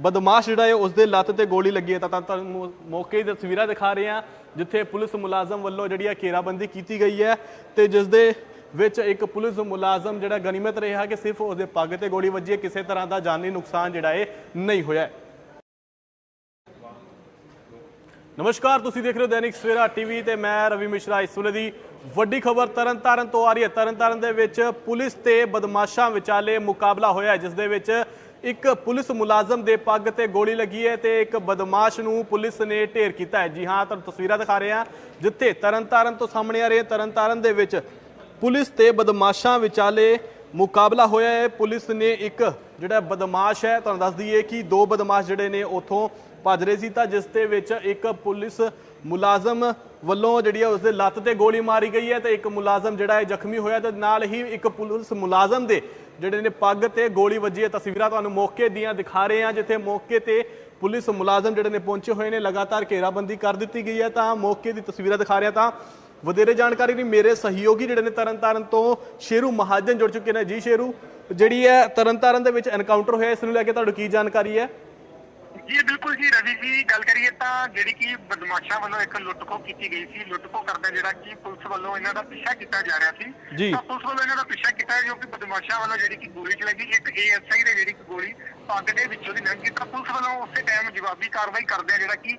ਬਦਮਾਸ਼ ਜਿਹੜਾ ਹੈ ਉਸਦੇ ਲੱਤ ਤੇ ਗੋਲੀ ਲੱਗੀ ਹੈ। ਤਾਂ ਤੁਹਾਨੂੰ ਮੌਕੇ ਦੀ ਤਸਵੀਰਾਂ ਦਿਖਾ ਰਹੇ ਹਾਂ, ਜਿੱਥੇ ਪੁਲਿਸ ਮੁਲਾਜ਼ਮ ਵੱਲੋਂ ਜਿਹੜੀ ਹੈ ਘੇਰਾਬੰਦੀ ਕੀਤੀ ਗਈ ਹੈ ਤੇ ਜਿਸ ਦੇ ਵਿੱਚ ਇੱਕ ਪੁਲਿਸ ਮੁਲਾਜ਼ਮ ਜਿਹੜਾ ਗਨੀਮਤ ਰਿਹਾ ਕਿ ਸਿਰਫ ਉਸਦੇ ਪੱਗ ਤੇ ਗੋਲੀ ਵੱਜੀ ਹੈ, ਕਿਸੇ ਤਰ੍ਹਾਂ ਦਾ ਜਾਨੀ ਨੁਕਸਾਨ ਜਿਹੜਾ ਹੈ ਨਹੀਂ ਹੋਇਆ ਨਮਸਕਾਰ, ਤੁਸੀਂ ਦੇਖ ਰਹੇ ਹੋ ਦੈਨਿਕ ਸਵੇਰਾ ਟੀਵੀ ਤੇ ਮੈਂ ਰਵੀ ਮਿਸ਼ਰਾ, ਇਸ ਵੇਲੇ ਦੀ ਵੱਡੀ ਖਬਰ ਤਰਨਤਾਰਨ ਤੋਂ ਆ ਰਹੀ ਹੈ। ਤਰਨਤਾਰਨ ਦੇ ਵਿੱਚ ਪੁਲਿਸ ਤੇ ਬਦਮਾਸ਼ਾਂ ਵਿਚਾਲੇ ਮੁਕਾਬਲਾ ਹੋਇਆ ਜਿਸ ਦੇ ਵਿੱਚ ਇੱਕ ਪੁਲਿਸ ਮੁਲਾਜ਼ਮ ਦੇ ਪੱਗ ਤੇ ਗੋਲੀ ਲੱਗੀ ਹੈ ਤੇ ਇੱਕ ਬਦਮਾਸ਼ ਨੂੰ ਪੁਲਿਸ ਨੇ ਢੇਰ ਕੀਤਾ ਹੈ। ਜੀ ਹਾਂ, ਤੁਹਾਨੂੰ ਤਸਵੀਰਾਂ ਦਿਖਾ ਰਹੇ ਹਾਂ, ਜਿੱਥੇ ਤਰਨਤਾਰਨ ਤੋਂ ਸਾਹਮਣੇ ਆ ਰਹੇ ਤਰਨਤਾਰਨ ਦੇ ਵਿੱਚ ਪੁਲਿਸ ਤੇ ਬਦਮਾਸ਼ਾਂ ਵਿਚਾਲੇ ਮੁਕਾਬਲਾ ਹੋਇਆ ਹੈ। ਪੁਲਿਸ ਨੇ ਇੱਕ ਜਿਹੜਾ ਬਦਮਾਸ਼ ਹੈ, ਤੁਹਾਨੂੰ ਦੱਸ ਦਈਏ ਕਿ ਦੋ ਬਦਮਾਸ਼ ਜਿਹੜੇ ਨੇ ਉਥੋਂ ਭੱਜ ਰਹੇ ਸੀ ਤਾਂ ਜਿਸ ਦੇ ਵਿੱਚ ਇੱਕ ਪੁਲਿਸ ਮੁਲਾਜ਼ਮ ਵੱਲੋਂ ਜਿਹੜੀ ਹੈ ਉਸਦੇ ਲੱਤ ਤੇ ਗੋਲੀ ਮਾਰੀ ਗਈ ਹੈ ਤੇ ਇੱਕ ਮੁਲਾਜ਼ਮ ਜਿਹੜਾ ਹੈ ਜ਼ਖਮੀ ਹੋਇਆ ਤੇ ਨਾਲ ਹੀ ਇੱਕ ਪੁਲਿਸ ਮੁਲਾਜ਼ਮ ਦੇ ਜਿਹੜੇ ਨੇ ਪੱਗ ਤੇ ਗੋਲੀ ਵੱਜੀ ਹੈ। ਤਸਵੀਰਾਂ ਤੁਹਾਨੂੰ ਮੌਕੇ ਦੀਆਂ ਦਿਖਾ ਰਹੇ ਹਾਂ, ਜਿੱਥੇ ਮੌਕੇ ਤੇ ਪੁਲਿਸ ਮੁਲਾਜ਼ਮ ਜਿਹੜੇ ਨੇ ਪਹੁੰਚੇ ਹੋਏ ਨੇ, ਲਗਾਤਾਰ ਘੇਰਾਬੰਦੀ ਕਰ ਦਿੱਤੀ ਗਈ ਹੈ। ਤਾਂ ਮੌਕੇ ਦੀ ਤਸਵੀਰਾਂ ਦਿਖਾ ਰਿਹਾ ਤਾਂ ਵਧੇਰੇ ਜਾਣਕਾਰੀ ਲਈ ਮੇਰੇ ਸਹਿਯੋਗੀ ਜਿਹੜੇ ਨੇ ਤਰਨਤਾਰਨ ਤੋਂ ਸ਼ੇਰੂ ਮਹਾਜਨ ਜੁੜ ਚੁੱਕੇ ਨੇ। ਜੀ ਸ਼ੇਰੂ, ਜਿਹੜੀ ਹੈ ਤਰਨਤਾਰਨ ਦੇ ਵਿੱਚ ਐਨਕਾਊਂਟਰ ਹੋਇਆ, ਇਸ ਨੂੰ ਲੈ ਕੇ ਤੁਹਾਨੂੰ ਕੀ ਜਾਣਕਾਰੀ ਹੈ? ਜੀ ਬਿਲਕੁਲ ਜੀ ਰਵੀ ਜੀ ਗੱਲ ਕਰੀਏ ਤਾਂ ਜਿਹੜੀ ਕਿ ਬਦਮਾਸ਼ਾਂ ਵੱਲੋਂ ਇੱਕ ਲੁੱਟਖੋ ਕੀਤੀ ਗਈ ਸੀ ਲੁੱਟਖੋ ਕਰਦਾ ਜਿਹੜਾ ਕਿ ਪੁਲਿਸ ਵੱਲੋਂ ਇਹਨਾਂ ਦਾ ਪਿੱਛਾ ਕੀਤਾ ਜਾ ਰਿਹਾ ਸੀ। ਤਾਂ ਪੁਲਿਸ ਵੱਲੋਂ ਇਹਨਾਂ ਦਾ ਪਿੱਛਾ ਕੀਤਾ ਜੋ ਕਿ ਬਦਮਾਸ਼ਾਂ ਵੱਲੋਂ ਜਿਹੜੀ ਕਿ ਗੋਲੀ ਚਲਾਈ ਇੱਕ ਏਐਸਆਈ ਦੇ ਜਿਹੜੀ ਕਿ ਗੋਲੀ ਪੱਗ ਦੇ ਵਿੱਚੋਂ ਦੀ ਲੰਘੀ ਤਾਂ ਪੁਲਿਸ ਵੱਲੋਂ ਉਸੇ ਟਾਈਮ ਜਵਾਬੀ ਕਾਰਵਾਈ ਕਰਦੇ ਆ ਜਿਹੜਾ ਕਿ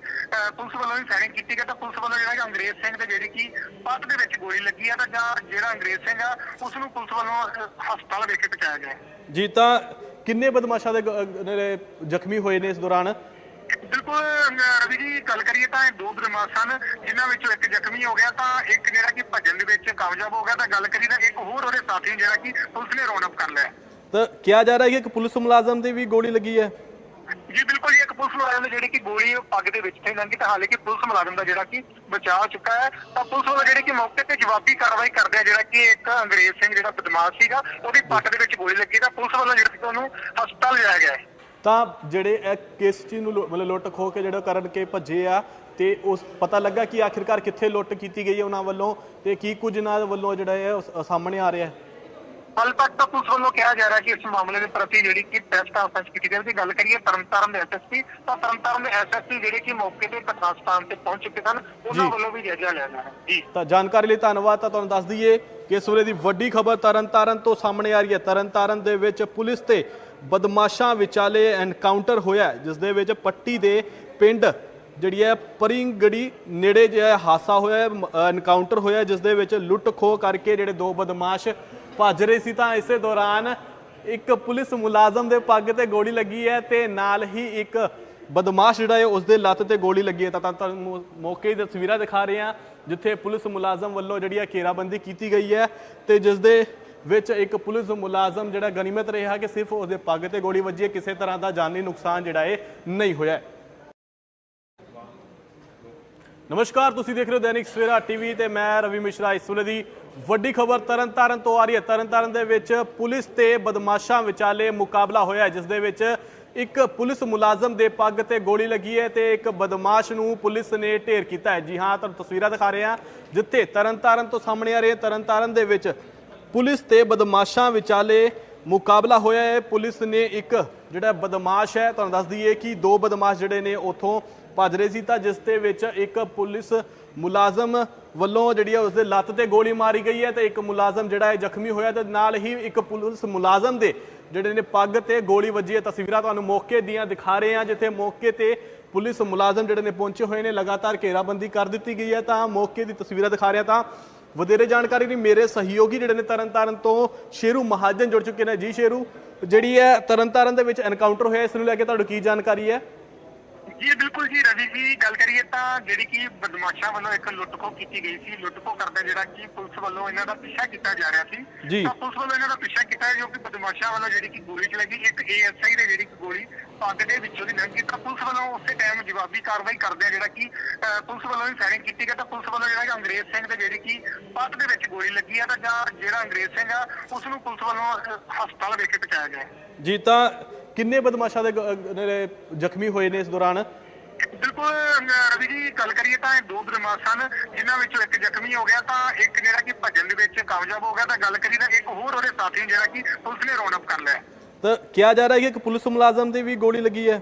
ਪੁਲਿਸ ਵੱਲੋਂ ਵੀ ਫਾਇਰਿੰਗ ਕੀਤੀ ਗਈ। ਤਾਂ ਪੁਲਿਸ ਵੱਲੋਂ ਜਿਹੜਾ ਕਿ ਅੰਗਰੇਜ਼ ਸਿੰਘ ਦੇ ਜਿਹੜੀ ਕਿ ਪੱਗ ਦੇ ਵਿੱਚ ਗੋਲੀ ਲੱਗੀ ਆ ਤਾਂ ਜਾਂ ਜਿਹੜਾ ਅੰਗਰੇਜ਼ ਸਿੰਘ ਆ ਉਸ ਨੂੰ ਪੁਲਿਸ ਵੱਲੋਂ ਹਸਪਤਾਲ ਵਿਖੇ ਪਹੁੰਚਾਇਆ ਗਿਆ। ਜੀ ਤਾਂ ਕਿੰਨੇ ਬਦਮਾਸ਼ਾਂ ਦੇ ਜ਼ਖਮੀ ਹੋਏ ਨੇ ਇਸ ਦੌਰਾਨ? ਬਿਲਕੁਲ ਰਵੀ ਜੀ ਗੱਲ ਕਰੀਏ ਤਾਂ ਇਹ ਦੋ ਬਦਮਾਸ਼ ਸਨ ਜਿਨ੍ਹਾਂ ਵਿੱਚੋਂ ਇੱਕ ਜ਼ਖਮੀ ਹੋ ਗਿਆ ਤਾਂ ਇੱਕ ਜਿਹੜਾ ਕਿ ਭੱਜਣ ਦੇ ਵਿੱਚ ਕਾਮਯਾਬ ਹੋ ਗਿਆ। ਤਾਂ ਗੱਲ ਕਰੀਏ ਤਾਂ ਇੱਕ ਹੋਰ ਉਹਦੇ ਸਾਥੀ ਜਿਹੜਾ ਕਿ ਪੁਲਿਸ ਨੇ ਅਪ ਕਰ ਲਿਆ। ਤਾਂ ਕਿਹਾ ਜਾ ਰਿਹਾ ਹੈ ਕਿ ਇੱਕ ਪੁਲਿਸ ਮੁਲਾਜ਼ਮ ਦੀ ਵੀ ਗੋਲੀ ਲੱਗੀ ਹੈ। ਜੀ, ਬਿਲਕੁਲ ਜੀ, ਇੱਕ ਪੁਲਿਸ ਮੁਲਾਜ਼ਮ ਦੀ ਜਿਹੜੀ ਕਿ ਗੋਲੀ ਪੱਗ ਦੇ ਵਿੱਚ ਤੇ ਲੰਘੀ ਤਾਂ ਹਾਲੇ ਕਿ ਪੁਲਿਸ ਮੁਲਾਜ਼ਮ ਦਾ ਜਿਹੜਾ ਕਿ ਬਚਾਅ ਚੁੱਕਾ ਹੈ। ਤਾਂ ਪੁਲਿਸ ਵੱਲੋਂ ਜਿਹੜੀ ਕਿ ਮੌਕੇ ਤੇ ਜਵਾਬੀ ਕਾਰਵਾਈ ਕਰਦੇ ਆ, ਜਿਹੜਾ ਕਿ ਇੱਕ ਅੰਗਰੇਜ਼ ਸਿੰਘ ਜਿਹੜਾ ਬਦਮਾਸ਼ ਸੀਗਾ, ਉਹਦੀ ਪੱਗ ਦੇ ਵਿੱਚ ਗੋਲੀ ਲੱਗੀ ਤਾਂ ਪੁਲਿਸ ਵੱਲੋਂ ਜਿਹੜਾ ਕਿ ਉਹਨੂੰ ਹਸਪਤਾਲ ਲਿਜਾਇਆ ਗਿਆ ਹੈ। ਤਾਂ ਜਿਹੜੇ ਇਹ ਕਿਸ ਚੀਜ਼ ਨੂੰ ਲੁ- ਮਤਲਬ ਲੁੱਟ ਖੋ ਕੇ ਜਿਹੜਾ ਕਰਨ ਕੇ ਭੱਜੇ ਆ ਤੇ ਉਸ ਪਤਾ ਲੱਗਾ ਕਿ ਆਖਿਰਕਾਰ ਕਿੱਥੇ ਲੁੱਟ ਕੀਤੀ ਗਈ ਹੈ ਉਹਨਾਂ ਵੱਲੋਂ ਤੇ ਕੀ ਕੁਝ ਇਹਨਾਂ ਵੱਲੋਂ ਜਿਹੜਾ ਹੈ ਉਸ- ਸਾਹਮਣੇ ਆ ਰਿਹਾ ਹੈ? ਹਾਲ ਤੱਕ ਤਾਂ ਪੁਲਿਸ ਵੱਲੋਂ ਕਿਹਾ ਜਾ ਰਿਹਾ ਕਿ ਇਸ ਮਾਮਲੇ ਦੇ ਪ੍ਰਤੀ ਜਿਹੜੀ ਕਿ ਟੈਸਟ ਆਫੈਂਸ ਕੀਤੀ ਜਾਵੇ ਗੱਲ ਕਰੀਏ ਤਰਨਤਾਰਨ ਦੇ ਐਸਐਸਪੀ ਤਾਂ ਤਰਨਤਾਰਨ ਦੇ ਐਸਐਸਪੀ ਜਿਹੜੇ ਕਿ ਮੌਕੇ ਤੇ ਘਟਨਾ ਸਥਾਨ ਤੇ ਪਹੁੰਚ ਚੁੱਕੇ ਸਨ ਉਹਨਾਂ। ਵੱਲੋਂ ਵੀ ਜਾਇਜ਼ਾ ਲਿਆ ਜਾ ਰਿਹਾ ਜੀ। ਤਾਂ ਜਾਣਕਾਰੀ ਲਈ ਧੰਨਵਾਦ ਤਾਂ ਤੁਹਾਨੂੰ ਦੱਸ ਦਈਏ ਕਿ ਇਸ ਵੇਲੇ ਦੀ ਵੱਡੀ ਖਬਰ ਤਰਨਤਾਰਨ ਤੋਂ ਸਾਹਮਣੇ ਆ ਰਹੀ ਹੈ। ਤਰਨਤਾਰਨ ਦੇ ਵਿੱਚ ਪੁਲਿਸ ਤੇ ਬਦਮਾਸ਼ਾਂ ਵਿਚਾਲੇ ਐਨਕਾਊਂਟਰ ਹੋਇਆ ਜਿਸ ਦੇ ਵਿੱਚ ਪੱਟੀ ਦੇ ਪਿੰਡ ਜਿਹੜੀ ਹੈ ਪਰਿੰਗੜੀ ਨੇੜੇ ਜਿਹੜਾ ਹਾਸਾ ਹੋਇਆ ਐਨਕਾਊਂਟਰ ਹੋਇਆ ਜਿਸ ਦੇ ਵਿੱਚ ਲੁੱਟ ਖੋਹ ਕਰਕੇ ਜਿਹੜੇ ਦੋ ਬਦਮਾਸ਼ ਭੱਜ ਰਹੇ ਸੀ ਤਾਂ ਇਸੇ ਦੌਰਾਨ ਇੱਕ ਪੁਲਿਸ ਮੁਲਾਜ਼ਮ ਦੇ ਪੱਗ ਤੇ ਗੋਲੀ ਲੱਗੀ ਹੈ ਤੇ ਨਾਲ ਹੀ ਇੱਕ ਬਦਮਾਸ਼ ਜਿਹੜਾ ਹੈ ਉਸਦੇ ਲੱਤ ਤੇ ਗੋਲੀ ਲੱਗੀ ਹੈ। ਤਾਂ ਤੁਹਾਨੂੰ ਮੌਕੇ ਦੀ ਤਸਵੀਰਾਂ ਦਿਖਾ ਰਹੇ ਹਾਂ, ਜਿੱਥੇ ਪੁਲਿਸ ਮੁਲਾਜ਼ਮ ਵੱਲੋਂ ਜਿਹੜੀ ਹੈ ਘੇਰਾਬੰਦੀ ਕੀਤੀ ਗਈ ਹੈ ਤੇ ਜਿਸ ਦੇ ਵਿੱਚ ਇੱਕ ਪੁਲਿਸ ਮੁਲਾਜ਼ਮ ਜਿਹੜਾ ਗਨੀਮਤ ਰਿਹਾ ਕਿ ਸਿਰਫ ਉਸਦੇ ਪੱਗ ਤੇ ਗੋਲੀ ਵੱਜੀ ਹੈ, ਕਿਸੇ ਤਰ੍ਹਾਂ ਦਾ ਜਾਨੀ ਨੁਕਸਾਨ ਜਿਹੜਾ ਹੈ ਨਹੀਂ ਹੋਇਆ ਨਮਸਕਾਰ, ਤੁਸੀਂ ਦੇਖ ਰਹੇ ਹੋ ਦੈਨਿਕ ਸਵੇਰਾ ਟੀਵੀ ਤੇ ਮੈਂ ਰਵੀ ਮਿਸ਼ਰਾ, ਇਸ ਵੇਲੇ ਦੀ ਵੱਡੀ ਖਬਰ ਤਰਨਤਾਰਨ ਤੋਂ ਆ ਰਹੀ ਹੈ। ਤਰਨਤਾਰਨ ਦੇ ਵਿੱਚ ਪੁਲਿਸ ਤੇ ਬਦਮਾਸ਼ਾਂ ਵਿਚਾਲੇ ਮੁਕਾਬਲਾ ਹੋਇਆ ਹੈ, ਜਿਸ ਦੇ ਵਿੱਚ ਇੱਕ ਪੁਲਿਸ ਮੁਲਾਜ਼ਮ ਦੇ ਪੱਗ ਤੇ ਗੋਲੀ ਲੱਗੀ ਹੈ ਤੇ ਇੱਕ ਬਦਮਾਸ਼ ਨੂੰ ਪੁਲਿਸ ਨੇ ਢੇਰ ਕੀਤਾ ਹੈ। ਜੀ ਹਾਂ ਤੁਹਾਨੂੰ ਤਸਵੀਰਾਂ ਦਿਖਾ ਰਹੇ ਹਾਂ ਜਿੱਥੇ ਤਰਨਤਾਰਨ ਤੋਂ ਸਾਹਮਣੇ ਆ ਰਹੇ ਤਰਨਤਾਰਨ ਦੇ ਵਿੱਚ ਪੁਲਿਸ ਤੇ ਬਦਮਾਸ਼ਾਂ ਵਿਚਾਲੇ ਮੁਕਾਬਲਾ ਹੋਇਆ ਹੈ। ਪੁਲਿਸ ਨੇ ਇੱਕ ਜਿਹੜਾ ਬਦਮਾਸ਼ ਹੈ ਤੁਹਾਨੂੰ ਦੱਸ ਦਈਏ ਕਿ ਦੋ ਬਦਮਾਸ਼ ਜਿਹੜੇ ਨੇ ਉਥੋਂ ਭੱਜ ਰਹੇ ਸੀ ਤਾਂ ਜਿਸ ਦੇ ਵਿੱਚ ਇੱਕ ਪੁਲਿਸ ਮੁਲਾਜ਼ਮ ਵੱਲੋਂ ਜਿਹੜੀ ਹੈ ਉਸਦੇ ਲੱਤ ਤੇ ਗੋਲੀ ਮਾਰੀ ਗਈ ਹੈ ਤੇ ਇੱਕ ਮੁਲਾਜ਼ਮ ਜਿਹੜਾ ਹੈ ਜ਼ਖਮੀ ਹੋਇਆ ਤੇ ਨਾਲ ਹੀ ਇੱਕ ਪੁਲਿਸ ਮੁਲਾਜ਼ਮ ਦੇ ਜਿਹੜੇ ਨੇ ਪੱਗ ਤੇ ਗੋਲੀ ਵੱਜੀ ਹੈ। ਤਸਵੀਰਾਂ ਤੁਹਾਨੂੰ ਮੌਕੇ ਦੀਆਂ ਦਿਖਾ ਰਹੇ ਹਾਂ, ਜਿੱਥੇ ਮੌਕੇ ਤੇ ਪੁਲਿਸ ਮੁਲਾਜ਼ਮ ਜਿਹੜੇ ਨੇ ਪਹੁੰਚੇ ਹੋਏ ਨੇ, ਲਗਾਤਾਰ ਘੇਰਾਬੰਦੀ ਕਰ ਦਿੱਤੀ ਗਈ ਹੈ। ਤਾਂ ਮੌਕੇ ਦੀ ਤਸਵੀਰਾਂ ਦਿਖਾ ਰਿਹਾ ਤਾਂ ਵਧੇਰੇ ਜਾਣਕਾਰੀ ਲਈ ਮੇਰੇ ਸਹਿਯੋਗੀ ਜਿਹੜੇ ਨੇ ਤਰਨਤਾਰਨ ਤੋਂ ਸ਼ੇਰੂ ਮਹਾਜਨ ਜੁੜ ਚੁੱਕੇ ਨੇ। ਜੀ ਸ਼ੇਰੂ, ਜਿਹੜੀ ਹੈ ਤਰਨਤਾਰਨ ਦੇ ਵਿੱਚ ਐਨਕਾਊਂਟਰ ਹੋਇਆ, ਇਸ ਨੂੰ ਲੈ ਕੇ ਤੁਹਾਨੂੰ ਕੀ ਜਾਣਕਾਰੀ ਹੈ? ਜੀ ਬਿਲਕੁਲ ਜੀ ਰਵੀ ਜੀ ਗੱਲ ਕਰੀਏ ਤਾਂ ਜਿਹੜੀ ਕਿ ਬਦਮਾਸ਼ਾਂ ਵੱਲੋਂ ਇੱਕ ਲੁੱਟਖੋ ਕੀਤੀ ਗਈ ਸੀ ਲੁੱਟਖੋ ਕਰਦਾ ਜਿਹੜਾ ਕਿ ਪੁਲਿਸ ਵੱਲੋਂ ਇਹਨਾਂ ਦਾ ਪਿੱਛਾ ਕੀਤਾ ਜਾ ਰਿਹਾ ਸੀ। ਤਾਂ ਪੁਲਿਸ ਵੱਲੋਂ ਇਹਨਾਂ ਦਾ ਪਿੱਛਾ ਕੀਤਾ ਜੋ ਕਿ ਬਦਮਾਸ਼ਾਂ ਵੱਲੋਂ ਜਿਹੜੀ ਕਿ ਗੋਲੀ ਚਲਾਈ ਇੱਕ ਏਐਸਆਈ ਦੇ ਜਿਹੜੀ ਕਿ ਗੋਲੀ ਪੱਗ ਦੇ ਵਿੱਚੋਂ ਦੀ ਲੰਘੀ ਤਾਂ ਪੁਲਿਸ ਵੱਲੋਂ ਉਸੇ ਟਾਈਮ ਜਵਾਬੀ ਕਾਰਵਾਈ ਕਰਦੇ ਆ ਜਿਹੜਾ ਕਿ ਪੁਲਿਸ ਵੱਲੋਂ ਵੀ ਫਾਇਰਿੰਗ ਕੀਤੀ ਗਈ। ਤਾਂ ਪੁਲਿਸ ਵੱਲੋਂ ਜਿਹੜਾ ਕਿ ਅੰਗਰੇਜ਼ ਸਿੰਘ ਦੇ ਜਿਹੜੀ ਕਿ ਪੱਗ ਦੇ ਵਿੱਚ ਗੋਲੀ ਲੱਗੀ ਆ ਤਾਂ ਜਾਂ ਜਿਹੜਾ ਅੰਗਰੇਜ਼ ਸਿੰਘ ਆ ਉਸ ਨੂੰ ਪੁਲਿਸ ਵੱਲੋਂ ਹਸਪਤਾਲ ਵਿਖੇ ਪਹੁੰਚਾਇਆ ਗਿਆ। ਜੀ ਤਾਂ ਕਿੰਨੇ ਬਦਮਾਸ਼ਾਂ ਦੇ ਜ਼ਖਮੀ ਹੋਏ ਨੇ ਇਸ ਦੌਰਾਨ? ਬਿਲਕੁਲ ਰਵੀ ਜੀ ਗੱਲ ਕਰੀਏ ਤਾਂ ਦੋ ਬਦਮਾਸ਼ ਸਨ ਜਿਨ੍ਹਾਂ ਵਿੱਚੋਂ ਇੱਕ ਜ਼ਖਮੀ ਹੋ ਗਿਆ ਤਾਂ ਇੱਕ ਜਿਹੜਾ ਕਿ ਭੱਜਣ ਦੇ ਵਿੱਚ ਕਾਮਯਾਬ ਹੋ ਗਿਆ। ਤਾਂ ਗੱਲ ਕਰੀਏ ਤਾਂ ਇੱਕ ਹੋਰ ਉਹਦੇ ਸਾਥੀ ਨੂੰ ਜਿਹੜਾ ਕਿ ਪੁਲਿਸ ਨੇ ਰੌਂਡ ਅਪ ਕਰ ਲਿਆ। ਤਾਂ ਕਿਹਾ ਜਾ ਰਿਹਾ ਹੈ ਕਿ ਇੱਕ ਪੁਲਿਸ ਮੁਲਾਜ਼ਮ ਦੀ ਵੀ ਗੋਲੀ ਲੱਗੀ ਹੈ?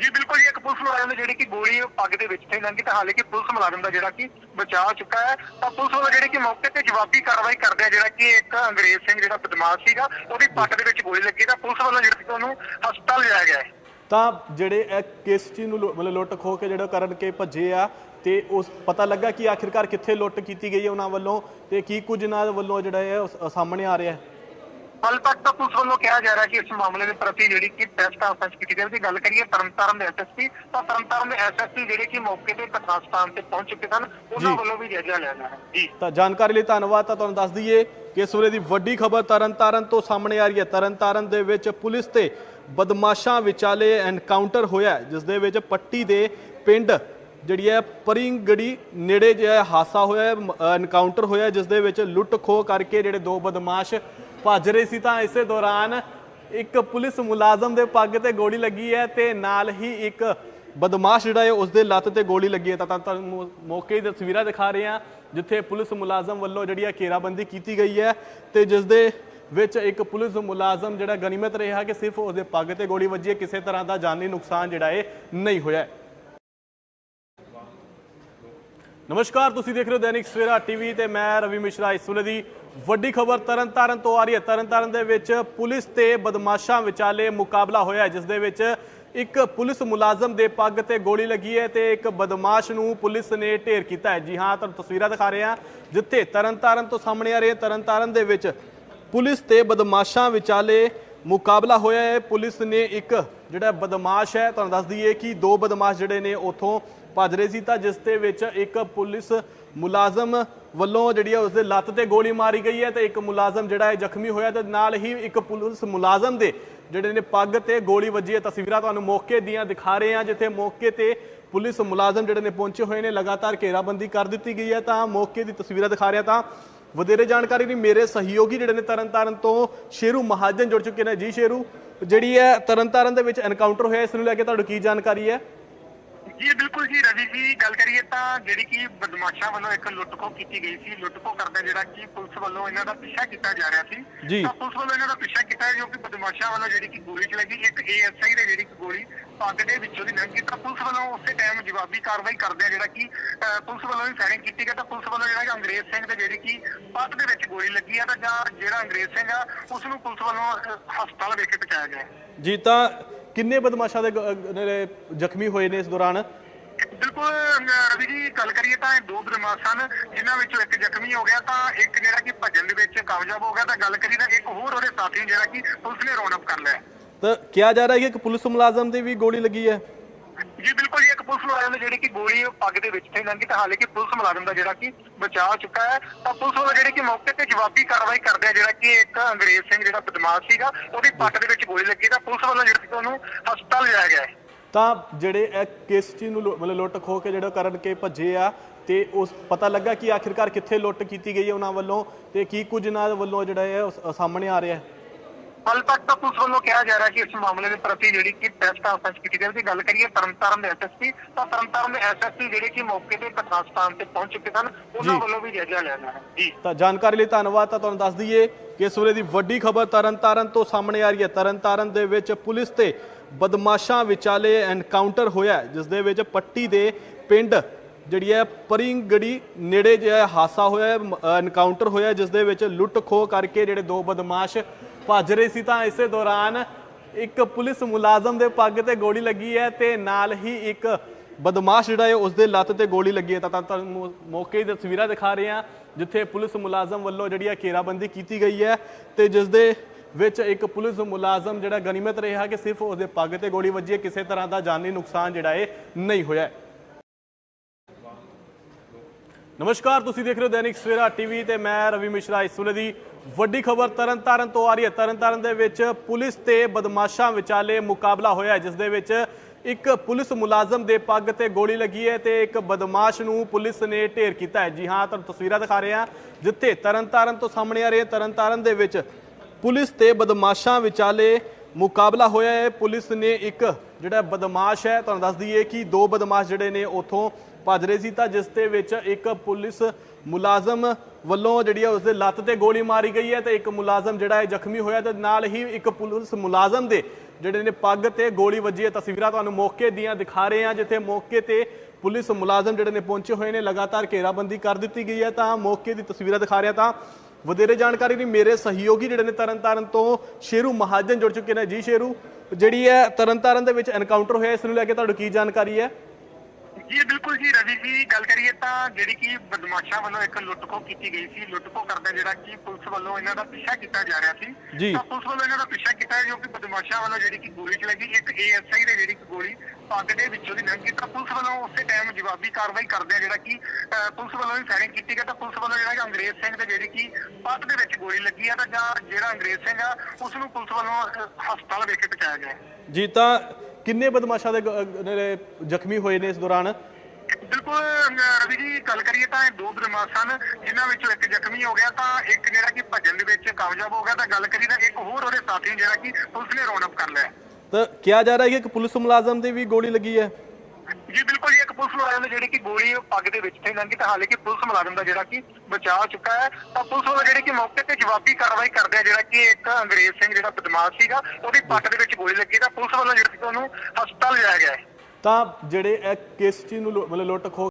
ਜੀ ਬਿਲਕੁਲ ਜੀ ਪੁਲਿਸ ਮੁਲਾਜ਼ਮ ਦੀ ਜਿਹੜੀ ਕਿ ਗੋਲੀ ਪੱਗ ਦੇ ਵਿੱਚ ਤੇ ਲੰਘੀ ਤਾਂ ਹਾਲੇ ਕਿ ਪੁਲਿਸ ਮੁਲਾਜ਼ਮ ਦਾ ਜਿਹੜਾ ਕਿ ਬਚਾਅ ਚੁੱਕਾ ਹੈ। ਤਾਂ ਪੁਲਿਸ ਵੱਲੋਂ ਜਿਹੜੀ ਕਿ ਮੌਕੇ ਤੇ ਜਵਾਬੀ ਕਾਰਵਾਈ ਕਰਦੇ ਆ, ਜਿਹੜਾ ਕਿ ਇੱਕ ਅੰਗਰੇਜ਼ ਸਿੰਘ ਜਿਹੜਾ ਬਦਮਾਸ਼ ਸੀਗਾ, ਉਹਦੀ ਪੱਗ ਦੇ ਵਿੱਚ ਗੋਲੀ ਲੱਗੀ ਤਾਂ ਪੁਲਿਸ ਵੱਲੋਂ ਜਿਹੜਾ ਕਿ ਉਹਨੂੰ ਹਸਪਤਾਲ ਲਿਜਾਇਆ ਗਿਆ ਹੈ। ਤਾਂ ਜਿਹੜੇ ਇਹ ਕਿਸ ਚੀਜ਼ ਨੂੰ ਲੁ- ਮਤਲਬ ਲੁੱਟ ਖੋ ਕੇ ਜਿਹੜਾ ਕਰਨ ਕੇ ਭੱਜੇ ਆ ਤੇ ਉਸ, ਪਤਾ ਲੱਗਾ ਕਿ ਆਖਿਰਕਾਰ ਕਿੱਥੇ ਲੁੱਟ ਕੀਤੀ ਗਈ ਹੈ ਉਹਨਾਂ ਵੱਲੋਂ ਤੇ ਕੀ ਕੁਝ ਇਹਨਾਂ ਵੱਲੋਂ ਜਿਹੜਾ ਹੈ ਉਸ- ਸਾਹਮਣੇ ਆ ਰਿਹਾ ਹੈ? ਹਾਲ ਤੱਕ ਤਾਂ ਪੁਲਿਸ ਵੱਲੋਂ ਕਿਹਾ ਜਾ ਰਿਹਾ ਕਿ ਇਸ ਮਾਮਲੇ ਦੇ ਪ੍ਰਤੀ ਜਿਹੜੀ ਕਿ ਟੈਸਟ ਆਫੈਂਸ ਕੀਤੀ ਜਾਵੇ ਗੱਲ ਕਰੀਏ ਤਰਨਤਾਰਨ ਦੇ ਐਸਐਸਪੀ ਤਾਂ ਤਰਨਤਾਰਨ ਦੇ ਐਸਐਸਪੀ ਜਿਹੜੇ ਕਿ ਮੌਕੇ ਤੇ ਘਟਨਾ ਸਥਾਨ ਤੇ ਪਹੁੰਚ ਚੁੱਕੇ ਸਨ ਉਹਨਾਂ। ਵੱਲੋਂ ਵੀ ਜਾਇਜ਼ਾ ਲਿਆ ਜਾ ਰਿਹਾ ਜੀ। ਤਾਂ ਜਾਣਕਾਰੀ ਲਈ ਧੰਨਵਾਦ ਤਾਂ ਤੁਹਾਨੂੰ ਦੱਸ ਦਈਏ ਕਿ ਇਸ ਵੇਲੇ ਦੀ ਵੱਡੀ ਖਬਰ ਤਰਨਤਾਰਨ ਤੋਂ ਸਾਹਮਣੇ ਆ ਰਹੀ ਹੈ। ਤਰਨਤਾਰਨ ਦੇ ਵਿੱਚ ਪੁਲਿਸ ਤੇ ਬਦਮਾਸ਼ਾਂ ਵਿਚਾਲੇ ਐਨਕਾਊਂਟਰ ਹੋਇਆ ਜਿਸ ਦੇ ਵਿੱਚ ਪੱਟੀ ਦੇ ਪਿੰਡ ਜਿਹੜੀ ਹੈ ਪਰਿੰਗੜੀ ਨੇੜੇ ਜਿਹੜਾ ਹਾਸਾ ਹੋਇਆ ਐਨਕਾਊਂਟਰ ਹੋਇਆ ਜਿਸ ਦੇ ਵਿੱਚ ਲੁੱਟ ਖੋਹ ਕਰਕੇ ਜਿਹੜੇ ਦੋ ਬਦਮਾਸ਼ ਭੱਜ ਰਹੇ ਸੀ ਤਾਂ ਇਸੇ ਦੌਰਾਨ ਇੱਕ ਪੁਲਿਸ ਮੁਲਾਜ਼ਮ ਦੇ ਪੱਗ ਤੇ ਗੋਲੀ ਲੱਗੀ ਹੈ ਤੇ ਨਾਲ ਹੀ ਇੱਕ ਬਦਮਾਸ਼ ਜਿਹੜਾ ਹੈ ਉਸ ਦੇ ਲੱਤ ਤੇ ਗੋਲੀ ਲੱਗੀ ਹੈ। ਤਾਂ ਤੁਹਾਨੂੰ ਮੌਕੇ ਦੀ ਤਸਵੀਰਾਂ ਦਿਖਾ ਰਹੇ ਹਾਂ, ਜਿੱਥੇ ਪੁਲਿਸ ਮੁਲਾਜ਼ਮ ਵੱਲੋਂ ਜਿਹੜੀ ਹੈ ਘੇਰਾਬੰਦੀ ਕੀਤੀ ਗਈ ਹੈ ਤੇ ਜਿਸ ਦੇ ਵਿੱਚ ਇੱਕ ਪੁਲਿਸ ਮੁਲਾਜ਼ਮ ਜਿਹੜਾ ਗਨੀਮਤ ਰਿਹਾ ਕਿ ਸਿਰਫ ਉਹਦੇ ਪੱਗ ਤੇ ਗੋਲੀ ਵੱਜੀ ਹੈ, ਕਿਸੇ ਤਰ੍ਹਾਂ ਦਾ ਜਾਨੀ ਨੁਕਸਾਨ ਜਿਹੜਾ ਹੈ ਨਹੀਂ ਹੋਇਆ ਹੈ। ਨਮਸਕਾਰ ਤੁਸੀਂ ਦੇਖ ਰਹੇ ਹੋ ਦੈਨਿਕ ਸਵੇਰਾ ਟੀਵੀ ਤੇ ਮੈਂ ਰਵੀ ਮਿਸ਼ਰਾ ਇਸ ਵੇਲੇ ਦੀ ਵੱਡੀ ਖਬਰ ਤਰਨਤਾਰਨ ਤੋਂ ਆ ਰਹੀ ਹੈ। ਤਰਨਤਾਰਨ ਦੇ ਵਿੱਚ ਪੁਲਿਸ ਤੇ ਬਦਮਾਸ਼ਾਂ ਵਿਚਾਲੇ ਮੁਕਾਬਲਾ ਹੋਇਆ ਹੈ, ਜਿਸ ਦੇ ਵਿੱਚ ਇੱਕ ਪੁਲਿਸ ਮੁਲਾਜ਼ਮ ਦੇ ਪੱਗ ਤੇ ਗੋਲੀ ਲੱਗੀ ਹੈ ਤੇ ਇੱਕ ਬਦਮਾਸ਼ ਨੂੰ ਪੁਲਿਸ ਨੇ ਢੇਰ ਕੀਤਾ ਹੈ। ਜੀ ਹਾਂ ਤੁਹਾਨੂੰ ਤਸਵੀਰਾਂ ਦਿਖਾ ਰਹੇ ਹਾਂ ਜਿੱਥੇ ਤਰਨਤਾਰਨ ਤੋਂ ਸਾਹਮਣੇ ਆ ਰਹੇ ਤਰਨਤਾਰਨ ਦੇ ਵਿੱਚ ਪੁਲਿਸ ਤੇ ਬਦਮਾਸ਼ਾਂ ਵਿਚਾਲੇ ਮੁਕਾਬਲਾ ਹੋਇਆ ਹੈ। ਪੁਲਿਸ ਨੇ ਇੱਕ ਜਿਹੜਾ ਬਦਮਾਸ਼ ਹੈ ਤੁਹਾਨੂੰ ਦੱਸ ਦਈਏ ਕਿ ਦੋ ਬਦਮਾਸ਼ ਜਿਹੜੇ ਨੇ ਉਥੋਂ ਭੱਜ ਰਹੇ ਸੀ ਤਾਂ ਜਿਸ ਦੇ ਵਿੱਚ ਇੱਕ ਪੁਲਿਸ ਮੁਲਾਜ਼ਮ ਵੱਲੋਂ ਜਿਹੜੀ ਹੈ ਉਸਦੇ ਲੱਤ ਤੇ ਗੋਲੀ ਮਾਰੀ ਗਈ ਹੈ ਤੇ ਇੱਕ ਮੁਲਾਜ਼ਮ ਜਿਹੜਾ ਹੈ ਜ਼ਖਮੀ ਹੋਇਆ ਤੇ ਨਾਲ ਹੀ ਇੱਕ ਪੁਲਿਸ ਮੁਲਾਜ਼ਮ ਦੇ ਜਿਹੜੇ ਨੇ ਪੱਗ ਤੇ ਗੋਲੀ ਵੱਜੀ ਹੈ। ਤਸਵੀਰਾਂ ਤੁਹਾਨੂੰ ਮੌਕੇ ਦੀਆਂ ਦਿਖਾ ਰਹੇ ਹਾਂ, ਜਿੱਥੇ ਮੌਕੇ ਤੇ ਪੁਲਿਸ ਮੁਲਾਜ਼ਮ ਜਿਹੜੇ ਨੇ ਪਹੁੰਚੇ ਹੋਏ ਨੇ, ਲਗਾਤਾਰ ਘੇਰਾਬੰਦੀ ਕਰ ਦਿੱਤੀ ਗਈ ਹੈ। ਤਾਂ ਮੌਕੇ ਦੀ ਤਸਵੀਰਾਂ ਦਿਖਾ ਰਿਹਾ ਤਾਂ ਵਧੇਰੇ ਜਾਣਕਾਰੀ ਲਈ ਮੇਰੇ ਸਹਿਯੋਗੀ ਜਿਹੜੇ ਨੇ ਤਰਨਤਾਰਨ ਤੋਂ ਸ਼ੇਰੂ ਮਹਾਜਨ ਜੁੜ ਚੁੱਕੇ ਨੇ। ਜੀ ਸ਼ੇਰੂ, ਜਿਹੜੀ ਹੈ ਤਰਨਤਾਰਨ ਦੇ ਵਿੱਚ ਐਨਕਾਊਂਟਰ ਹੋਇਆ, ਇਸ ਨੂੰ ਲੈ ਕੇ ਤੁਹਾਨੂੰ ਕੀ ਜਾਣਕਾਰੀ ਹੈ? ਜੀ ਬਿਲਕੁਲ ਜੀ ਰਵੀ ਜੀ ਗੱਲ ਕਰੀਏ ਤਾਂ ਜਿਹੜੀ ਕਿ ਬਦਮਾਸ਼ਾਂ ਵੱਲੋਂ ਇੱਕ ਲੁੱਟਖੋ ਕੀਤੀ ਗਈ ਸੀ ਲੁੱਟਖੋ ਕਰਦੇ ਜਿਹੜਾ ਕਿ ਪੁਲਿਸ ਵੱਲੋਂ ਇਹਨਾਂ ਦਾ ਪਿੱਛਾ ਕੀਤਾ ਜਾ ਰਿਹਾ ਸੀ। ਤਾਂ ਪੁਲਿਸ ਵੱਲੋਂ ਇਹਨਾਂ ਦਾ ਪਿੱਛਾ ਕੀਤਾ ਜੋ ਕਿ ਬਦਮਾਸ਼ਾਂ ਵੱਲੋਂ ਜਿਹੜੀ ਕਿ ਗੋਲੀ ਚਲਾਈ ਇੱਕ ਏਐਸਆਈ ਦੇ ਜਿਹੜੀ ਕਿ ਗੋਲੀ ਪੱਗ ਦੇ ਵਿੱਚੋਂ ਦੀ ਲੰਘੀ ਤਾਂ ਪੁਲਿਸ ਵੱਲੋਂ ਉਸੇ ਟਾਈਮ ਜਵਾਬੀ ਕਾਰਵਾਈ ਕਰਦੇ ਆ ਜਿਹੜਾ ਕਿ ਪੁਲਿਸ ਵੱਲੋਂ ਵੀ ਫਾਇਰਿੰਗ ਕੀਤੀ ਗਈ ਤਾਂ ਪੁਲਿਸ ਵੱਲੋਂ ਜਿਹੜਾ ਕਿ ਅੰਗਰੇਜ਼ ਸਿੰਘ ਦੇ ਜਿਹੜੀ ਕਿ ਪੱਗ ਦੇ ਵਿੱਚ ਗੋਲੀ ਲੱਗੀ ਆ ਤਾਂ ਜਾਂ ਜਿਹੜਾ ਅੰਗਰੇਜ਼ ਸਿੰਘ ਆ ਉਸ ਨੂੰ ਪੁਲਿਸ ਵੱਲੋਂ ਹਸਪਤਾਲ ਵਿਖੇ ਪਹੁੰਚਾਇਆ ਗਿਆ। ਜੀ ਤਾਂ ਕਿੰਨੇ ਬਦਮਾਸ਼ਾਂ ਦੇ ਗ- ਅਹ ਨੇ ਜ਼ਖਮੀ ਹੋਏ ਨੇ ਇਸ ਦੌਰਾਨ? ਬਿਲਕੁਲ ਅਮ, ਰਵੀ ਜੀ ਗੱਲ ਕਰੀਏ ਤਾਂ ਇਹ ਦੋ ਬਦਮਾਸ਼ ਸਨ ਜਿਨ੍ਹਾਂ ਵਿੱਚੋਂ ਇੱਕ ਜ਼ਖਮੀ ਹੋ ਗਿਆ ਤਾਂ ਇੱਕ ਜਿਹੜਾ ਕਿ ਭੱਜਣ ਦੇ ਵਿੱਚ ਕਾਮਯਾਬ ਹੋ ਗਿਆ ਤਾਂ ਗੱਲ ਕਰੀਏ ਤਾਂ ਇੱਕ ਹੋਰ ਉਹਦੇ ਸਾਥੀ ਨੂੰ ਜਿਹੜਾ ਕਿ ਪੁਲਿਸ ਨੇ ਰੌਂਡ ਅਪ ਕਰ ਲਿਆ। ਤਾਂ ਕਿਹਾ ਜਾ ਰਿਹਾ ਹੈ ਕਿ ਇੱਕ ਪੁਲਿਸ ਮੁਲਾਜ਼ਮ ਦੀ ਵੀ ਗੋਲੀ ਲੱਗੀ ਹੈ। ਜੀ ਬਿਲਕੁਲ ਜੀ ਇੱਕ ਪੁਲਿਸ ਮੁਲਾਜ਼ਮ ਜਿਹੜੀ ਕਿ ਗੋਲੀ ਪੱਗ ਦੇ ਵਿੱਚ ਤੇ ਲੰਗੀ ਤਾਂ ਹਾਲੇ ਕਿ ਪੁਲਿਸ ਮੁਲਾਜ਼ਮ ਦਾ ਜਿਹੜਾ ਕਿ ਬਚਾਅ ਹੋ ਚੁੱਕਾ ਹੈ। ਤਾਂ ਪੁਲਿਸ ਵੱਲੋਂ ਜਿਹੜੀ ਕਿ ਮੌਕੇ ਤੇ ਜਵਾਬੀ ਕਾਰਵਾਈ ਕਰਦੇ ਆ ਜਿਹੜਾ ਕਿ ਇੱਕ ਅੰਗਰੇਜ਼ ਸਿੰਘ ਜਿਹੜਾ ਬਦਮਾਸ਼ ਸੀਗਾ ਉਹਦੀ ਪੱਗ ਦੇ ਵਿੱਚ ਗੋਲੀ ਲੱਗੀ ਤਾਂ ਪੁਲਿਸ ਵੱਲੋਂ ਜਿਹੜਾ ਕਿ ਉਹਨੂੰ ਹਸਪਤਾਲ ਲਿਜਾਇਆ ਗਿਆ ਹੈ। ਤਾਂ ਜਿਹੜੇ ਇਹ ਕਿਸ ਚੀਜ਼ ਨੂੰ ਲੁ- ਮਤਲਬ ਲੁੱਟ ਖੋ ਕੇ ਜਿਹੜਾ ਕਰਨ ਕੇ ਭੱਜੇ ਆ ਤੇ ਉਸ ਪਤਾ ਲੱਗਾ ਕਿ ਆਖਿਰਕਾਰ ਕਿੱਥੇ ਲੁੱਟ ਕੀਤੀ ਗਈ ਹੈ ਉਹਨਾਂ ਵੱਲੋਂ ਤੇ ਕੀ ਕੁਝ ਇਹਨਾਂ ਵੱਲੋਂ ਜਿਹੜਾ ਹੈ ਉਹ ਸਾਹਮਣੇ ਆ ਰਿਹਾ ਹੈ? ਹਾਲ ਤੱਕ ਤਾਂ ਪੁਲਿਸ ਵੱਲੋਂ ਕਿਹਾ ਜਾ ਰਿਹਾ ਕਿ ਇਸ ਮਾਮਲੇ ਦੇ ਪ੍ਰਤੀ ਜਿਹੜੀ ਕਿ ਟੈਸਟ ਕਾਨਫਰੰਸ ਕੀਤੀ ਜਾਵੇ ਦੀ ਗੱਲ ਕਰੀਏ ਤਰਨਤਾਰਨ ਦੇ ਐਸਐਸਪੀ ਤਾਂ ਤਰਨਤਾਰਨ ਦੇ ਐਸਐਸਪੀ ਜਿਹੜੇ ਕਿ ਮੌਕੇ ਤੇ ਘਟਨਾ ਸਥਾਨ ਤੇ ਪਹੁੰਚ ਚੁੱਕੇ ਸਨ ਉਹਨਾਂ। ਵੱਲੋਂ ਵੀ ਜਾਇਜ਼ਾ ਲਿਆ ਹੈ। ਜੀ। ਤਾਂ ਜਾਣਕਾਰੀ ਲਈ ਧੰਨਵਾਦ ਤਾਂ ਤੁਹਾਨੂੰ ਦੱਸ ਦਈਏ ਕਿ ਇਸ ਵੇਲੇ ਦੀ ਵੱਡੀ ਖਬਰ ਤਰਨਤਾਰਨ ਤੋਂ ਸਾਹਮਣੇ ਆ ਰਹੀ ਹੈ। ਤਰਨਤਾਰਨ ਦੇ ਵਿੱਚ ਪੁਲਿਸ ਤੇ ਬਦਮਾਸ਼ਾਂ ਵਿਚਾਲੇ ਐਨਕਾਊਂਟਰ ਹੋਇਆ ਜਿਸ ਦੇ ਵਿੱਚ ਪੱਟੀ ਦੇ ਪਿੰਡ ਜਿਹੜੀ ਹੈ ਪਰਿੰਗੜੀ ਨੇੜੇ ਜਿਹੜਾ ਹਾਸਾ ਹੋਇਆ ਐਨਕਾਊਂਟਰ ਹੋਇਆ ਜਿਸ ਦੇ ਵਿੱਚ ਲੁੱਟ ਖੋਹ ਕਰਕੇ ਜਿਹੜੇ ਦੋ ਬਦਮਾਸ਼ ਭੱਜ ਰਹੇ ਸੀ ਤਾਂ ਇਸੇ ਦੌਰਾਨ ਇੱਕ ਪੁਲਿਸ ਮੁਲਾਜ਼ਮ ਦੇ ਪੱਗ ਤੇ ਗੋਲੀ ਲੱਗੀ ਹੈ ਤੇ ਨਾਲ ਹੀ ਇੱਕ ਬਦਮਾਸ਼ ਜਿਹੜਾ ਹੈ ਉਸ ਦੇ ਲੱਤ ਤੇ ਗੋਲੀ ਲੱਗੀ ਹੈ। ਤਾਂ ਤੁਹਾਨੂੰ ਮੌਕੇ ਦੀ ਤਸਵੀਰਾਂ ਦਿਖਾ ਰਹੇ ਹਾਂ, ਜਿੱਥੇ ਪੁਲਿਸ ਮੁਲਾਜ਼ਮ ਵੱਲੋਂ ਜਿਹੜੀ ਹੈ ਘੇਰਾਬੰਦੀ ਕੀਤੀ ਗਈ ਹੈ ਤੇ ਜਿਸ ਦੇ ਵਿੱਚ ਇੱਕ ਪੁਲਿਸ ਮੁਲਾਜ਼ਮ ਜਿਹੜਾ ਗਨੀਮਤ ਰਿਹਾ ਕਿ ਸਿਰਫ ਉਹਦੇ ਪੱਗ ਤੇ ਗੋਲੀ ਵੱਜੀ ਹੈ, ਕਿਸੇ ਤਰ੍ਹਾਂ ਦਾ ਜਾਨੀ ਨੁਕਸਾਨ ਜਿਹੜਾ ਹੈ ਨਹੀਂ ਹੋਇਆ। ਨਮਸਕਾਰ, ਤੁਸੀਂ ਦੇਖ ਰਹੇ ਹੋ ਦੈਨਿਕ ਸਵੇਰਾ ਟੀਵੀ ਤੇ ਮੈਂ ਰਵੀ ਮਿਸ਼ਰਾ, ਇਸ ਵੇਲੇ ਦੀ ਵੱਡੀ ਖਬਰ ਤਰਨਤਾਰਨ ਤੋਂ ਆ ਰਹੀ ਹੈ। ਤਰਨਤਾਰਨ ਦੇ ਵਿੱਚ ਪੁਲਿਸ ਤੇ ਬਦਮਾਸ਼ਾਂ ਵਿਚਾਲੇ ਮੁਕਾਬਲਾ ਹੋਇਆ ਹੈ, ਜਿਸ ਦੇ ਵਿੱਚ ਇੱਕ ਪੁਲਿਸ ਮੁਲਾਜ਼ਮ ਦੇ ਪੱਗ ਤੇ ਗੋਲੀ ਲੱਗੀ ਹੈ ਤੇ ਇੱਕ ਬਦਮਾਸ਼ ਨੂੰ ਪੁਲਿਸ ਨੇ ਢੇਰ ਕੀਤਾ ਹੈ। ਜੀ ਹਾਂ ਤੁਹਾਨੂੰ ਤਸਵੀਰਾਂ ਦਿਖਾ ਰਹੇ ਹਾਂ ਜਿੱਥੇ ਤਰਨਤਾਰਨ ਤੋਂ ਸਾਹਮਣੇ ਆ ਰਹੇ ਤਰਨਤਾਰਨ ਦੇ ਵਿੱਚ ਪੁਲਿਸ ਤੇ ਬਦਮਾਸ਼ਾਂ ਵਿਚਾਲੇ ਮੁਕਾਬਲਾ ਹੋਇਆ ਹੈ। ਪੁਲਿਸ ਨੇ ਇੱਕ ਜਿਹੜਾ ਬਦਮਾਸ਼ ਹੈ ਤੁਹਾਨੂੰ ਦੱਸ ਦਈਏ ਕਿ ਦੋ ਬਦਮਾਸ਼ ਜਿਹੜੇ ਨੇ ਉਥੋਂ ਭੱਜ ਰਹੇ ਸੀ ਤਾਂ ਜਿਸ ਦੇ ਵਿੱਚ ਇੱਕ ਪੁਲਿਸ ਮੁਲਾਜ਼ਮ ਵੱਲੋਂ ਜਿਹੜੀ ਹੈ ਉਸਦੇ ਲੱਤ ਤੇ ਗੋਲੀ ਮਾਰੀ ਗਈ ਹੈ ਤੇ ਇੱਕ ਮੁਲਾਜ਼ਮ ਜਿਹੜਾ ਹੈ ਜ਼ਖਮੀ ਹੋਇਆ ਤੇ ਨਾਲ ਹੀ ਇੱਕ ਪੁਲਿਸ ਮੁਲਾਜ਼ਮ ਦੇ ਜਿਹੜੇ ਨੇ ਪੱਗ ਤੇ ਗੋਲੀ ਵੱਜੀ ਹੈ। ਤਸਵੀਰਾਂ ਤੁਹਾਨੂੰ ਮੌਕੇ ਦੀਆਂ ਦਿਖਾ ਰਹੇ ਹਾਂ, ਜਿੱਥੇ ਮੌਕੇ ਤੇ ਪੁਲਿਸ ਮੁਲਾਜ਼ਮ ਜਿਹੜੇ ਨੇ ਪਹੁੰਚੇ ਹੋਏ ਨੇ, ਲਗਾਤਾਰ ਘੇਰਾਬੰਦੀ ਕਰ ਦਿੱਤੀ ਗਈ ਹੈ। ਤਾਂ ਮੌਕੇ ਦੀ ਤਸਵੀਰਾਂ ਦਿਖਾ ਰਿਹਾ ਤਾਂ ਵਧੇਰੇ ਜਾਣਕਾਰੀ ਲਈ ਮੇਰੇ ਸਹਿਯੋਗੀ ਜਿਹੜੇ ਨੇ ਤਰਨਤਾਰਨ ਤੋਂ ਸ਼ੇਰੂ ਮਹਾਜਨ ਜੁੜ ਚੁੱਕੇ ਨੇ। ਜੀ ਸ਼ੇਰੂ, ਜਿਹੜੀ ਹੈ ਤਰਨਤਾਰਨ ਦੇ ਵਿੱਚ ਐਨਕਾਊਂਟਰ ਹੋਇਆ, ਇਸ ਨੂੰ ਲੈ ਕੇ ਤੁਹਾਨੂੰ ਕੀ ਜਾਣਕਾਰੀ ਹੈ? ਜੀ ਬਿਲਕੁਲ ਜੀ ਰਵੀ ਜੀ ਗੱਲ ਕਰੀਏ ਤਾਂ ਜਿਹੜੀ ਕਿ ਬਦਮਾਸ਼ਾਂ ਵੱਲੋਂ ਇੱਕ ਲੁੱਟਖੋ ਕੀਤੀ ਗਈ ਸੀ ਲੁੱਟਖੋ ਕਰਦੇ ਜਿਹੜਾ ਕਿ ਪੁਲਿਸ ਵੱਲੋਂ ਇਹਨਾਂ ਦਾ ਪਿੱਛਾ ਕੀਤਾ ਜਾ ਰਿਹਾ ਸੀ। ਤਾਂ ਪੁਲਿਸ ਵੱਲੋਂ ਇਹਨਾਂ ਦਾ ਪਿੱਛਾ ਕੀਤਾ ਜੋ ਕਿ ਬਦਮਾਸ਼ਾਂ ਵੱਲੋਂ ਜਿਹੜੀ ਕਿ ਗੋਲੀ ਚਲਾਈ ਇੱਕ ਏਐਸਆਈ ਦੇ ਜਿਹੜੀ ਕਿ ਗੋਲੀ ਪੱਗ ਦੇ ਵਿੱਚੋਂ ਦੀ ਲੰਘੀ ਤਾਂ ਪੁਲਿਸ ਵੱਲੋਂ ਉਸੇ ਟਾਈਮ ਜਵਾਬੀ ਕਾਰਵਾਈ ਕਰਦੇ ਆ ਜਿਹੜਾ ਕਿ ਪੁਲਿਸ ਵੱਲੋਂ ਵੀ ਫਾਇਰਿੰਗ ਕੀਤੀ ਗਈ ਤਾਂ ਪੁਲਿਸ ਵੱਲੋਂ ਜਿਹੜਾ ਕਿ ਅੰਗਰੇਜ਼ ਸਿੰਘ ਦੇ ਜਿਹੜੀ ਕਿ ਪੱਗ ਦੇ ਵਿੱਚ ਗੋਲੀ ਲੱਗੀ ਆ ਤਾਂ ਜਾਂ ਜਿਹੜਾ ਅੰਗਰੇਜ਼ ਸਿੰਘ ਆ ਉਸ ਨੂੰ ਪੁਲਿਸ ਵੱਲੋਂ ਹਸਪਤਾਲ ਵਿਖੇ ਪਹੁੰਚਾਇਆ ਗਿਆ। ਜੀ ਤਾਂ ਕਿੰਨੇ ਬਦਮਾਸ਼ਾਂ ਦੇ ਗ- ਨੇ ਜ਼ਖਮੀ ਹੋਏ ਨੇ ਇਸ ਦੌਰਾਨ? ਬਿਲਕੁਲ ਅਮ, ਰਵੀ ਜੀ ਗੱਲ ਕਰੀਏ ਤਾਂ ਇਹ ਦੋ ਬਦਮਾਸ਼ ਸਨ ਜਿਨ੍ਹਾਂ ਵਿੱਚੋਂ ਇੱਕ ਜ਼ਖਮੀ ਹੋ ਗਿਆ ਤਾਂ ਇੱਕ ਜਿਹੜਾ ਕਿ ਭੱਜਣ ਦੇ ਵਿੱਚ ਕਾਮਯਾਬ ਹੋ ਗਿਆ ਤਾਂ ਗੱਲ ਕਰੀਏ ਤਾਂ ਇੱਕ ਹੋਰ ਉਹਦੇ ਸਾਥੀ ਨੂੰ ਜਿਹੜਾ ਕਿ ਪੁਲਿਸ ਨੇ ਰੌਂਡ ਅਪ ਕਰ ਲਿਆ। ਤਾਂ ਕਿਹਾ ਜਾ ਰਿਹਾ ਹੈ ਕਿ ਇੱਕ ਪੁਲਿਸ ਮੁਲਾਜ਼ਮ ਦੀ ਵੀ ਗੋਲੀ ਲੱਗੀ ਹੈ। ਜੀ ਬਿਲਕੁਲ ਜੀ ਇੱਕ ਪੁਲਿਸ ਮੁਲਾਜ਼ਮ ਨੇ ਜਿਹੜੀ ਕਿ ਗੋਲੀ ਪੱਗ ਦੇ ਵਿੱਚ ਤੇ ਲੰਗੀ ਤਾਂ ਹਾਲੇ ਕਿ ਪੁਲਿਸ ਮੁਲਾਜ਼ਮ ਦਾ ਜਿਹੜਾ ਕਿ ਬਚਾਅ ਚੁੱਕਾ ਹੈ। ਤਾਂ ਪੁਲਿਸ ਵੱਲੋਂ ਜਿਹੜੀ ਕਿ ਮੌਕੇ ਤੇ ਜਵਾਬੀ ਕਾਰਵਾਈ ਕਰਦੇ ਆ ਜਿਹੜਾ ਕਿ ਇੱਕ ਅੰਗਰੇਜ਼ ਸਿੰਘ ਜਿਹੜਾ ਬਦਮਾਸ਼ ਸੀਗਾ ਉਹਦੀ ਪੱਗ ਦੇ ਵਿੱਚ ਗੋਲੀ ਲੱਗੀ ਤਾਂ ਪੁਲਿਸ ਵੱਲੋਂ ਜਿਹੜਾ ਕਿ ਉਹਨੂੰ ਹਸਪਤਾਲ ਲਿਜਾਇਆ ਗਿਆ ਹੈ। ਤਾਂ ਜਿਹੜੇ ਇਹ ਕਿਸ ਚੀਜ਼ ਨੂੰ ਲੁ- ਮਤਲਬ ਲੁੱਟ ਖੋ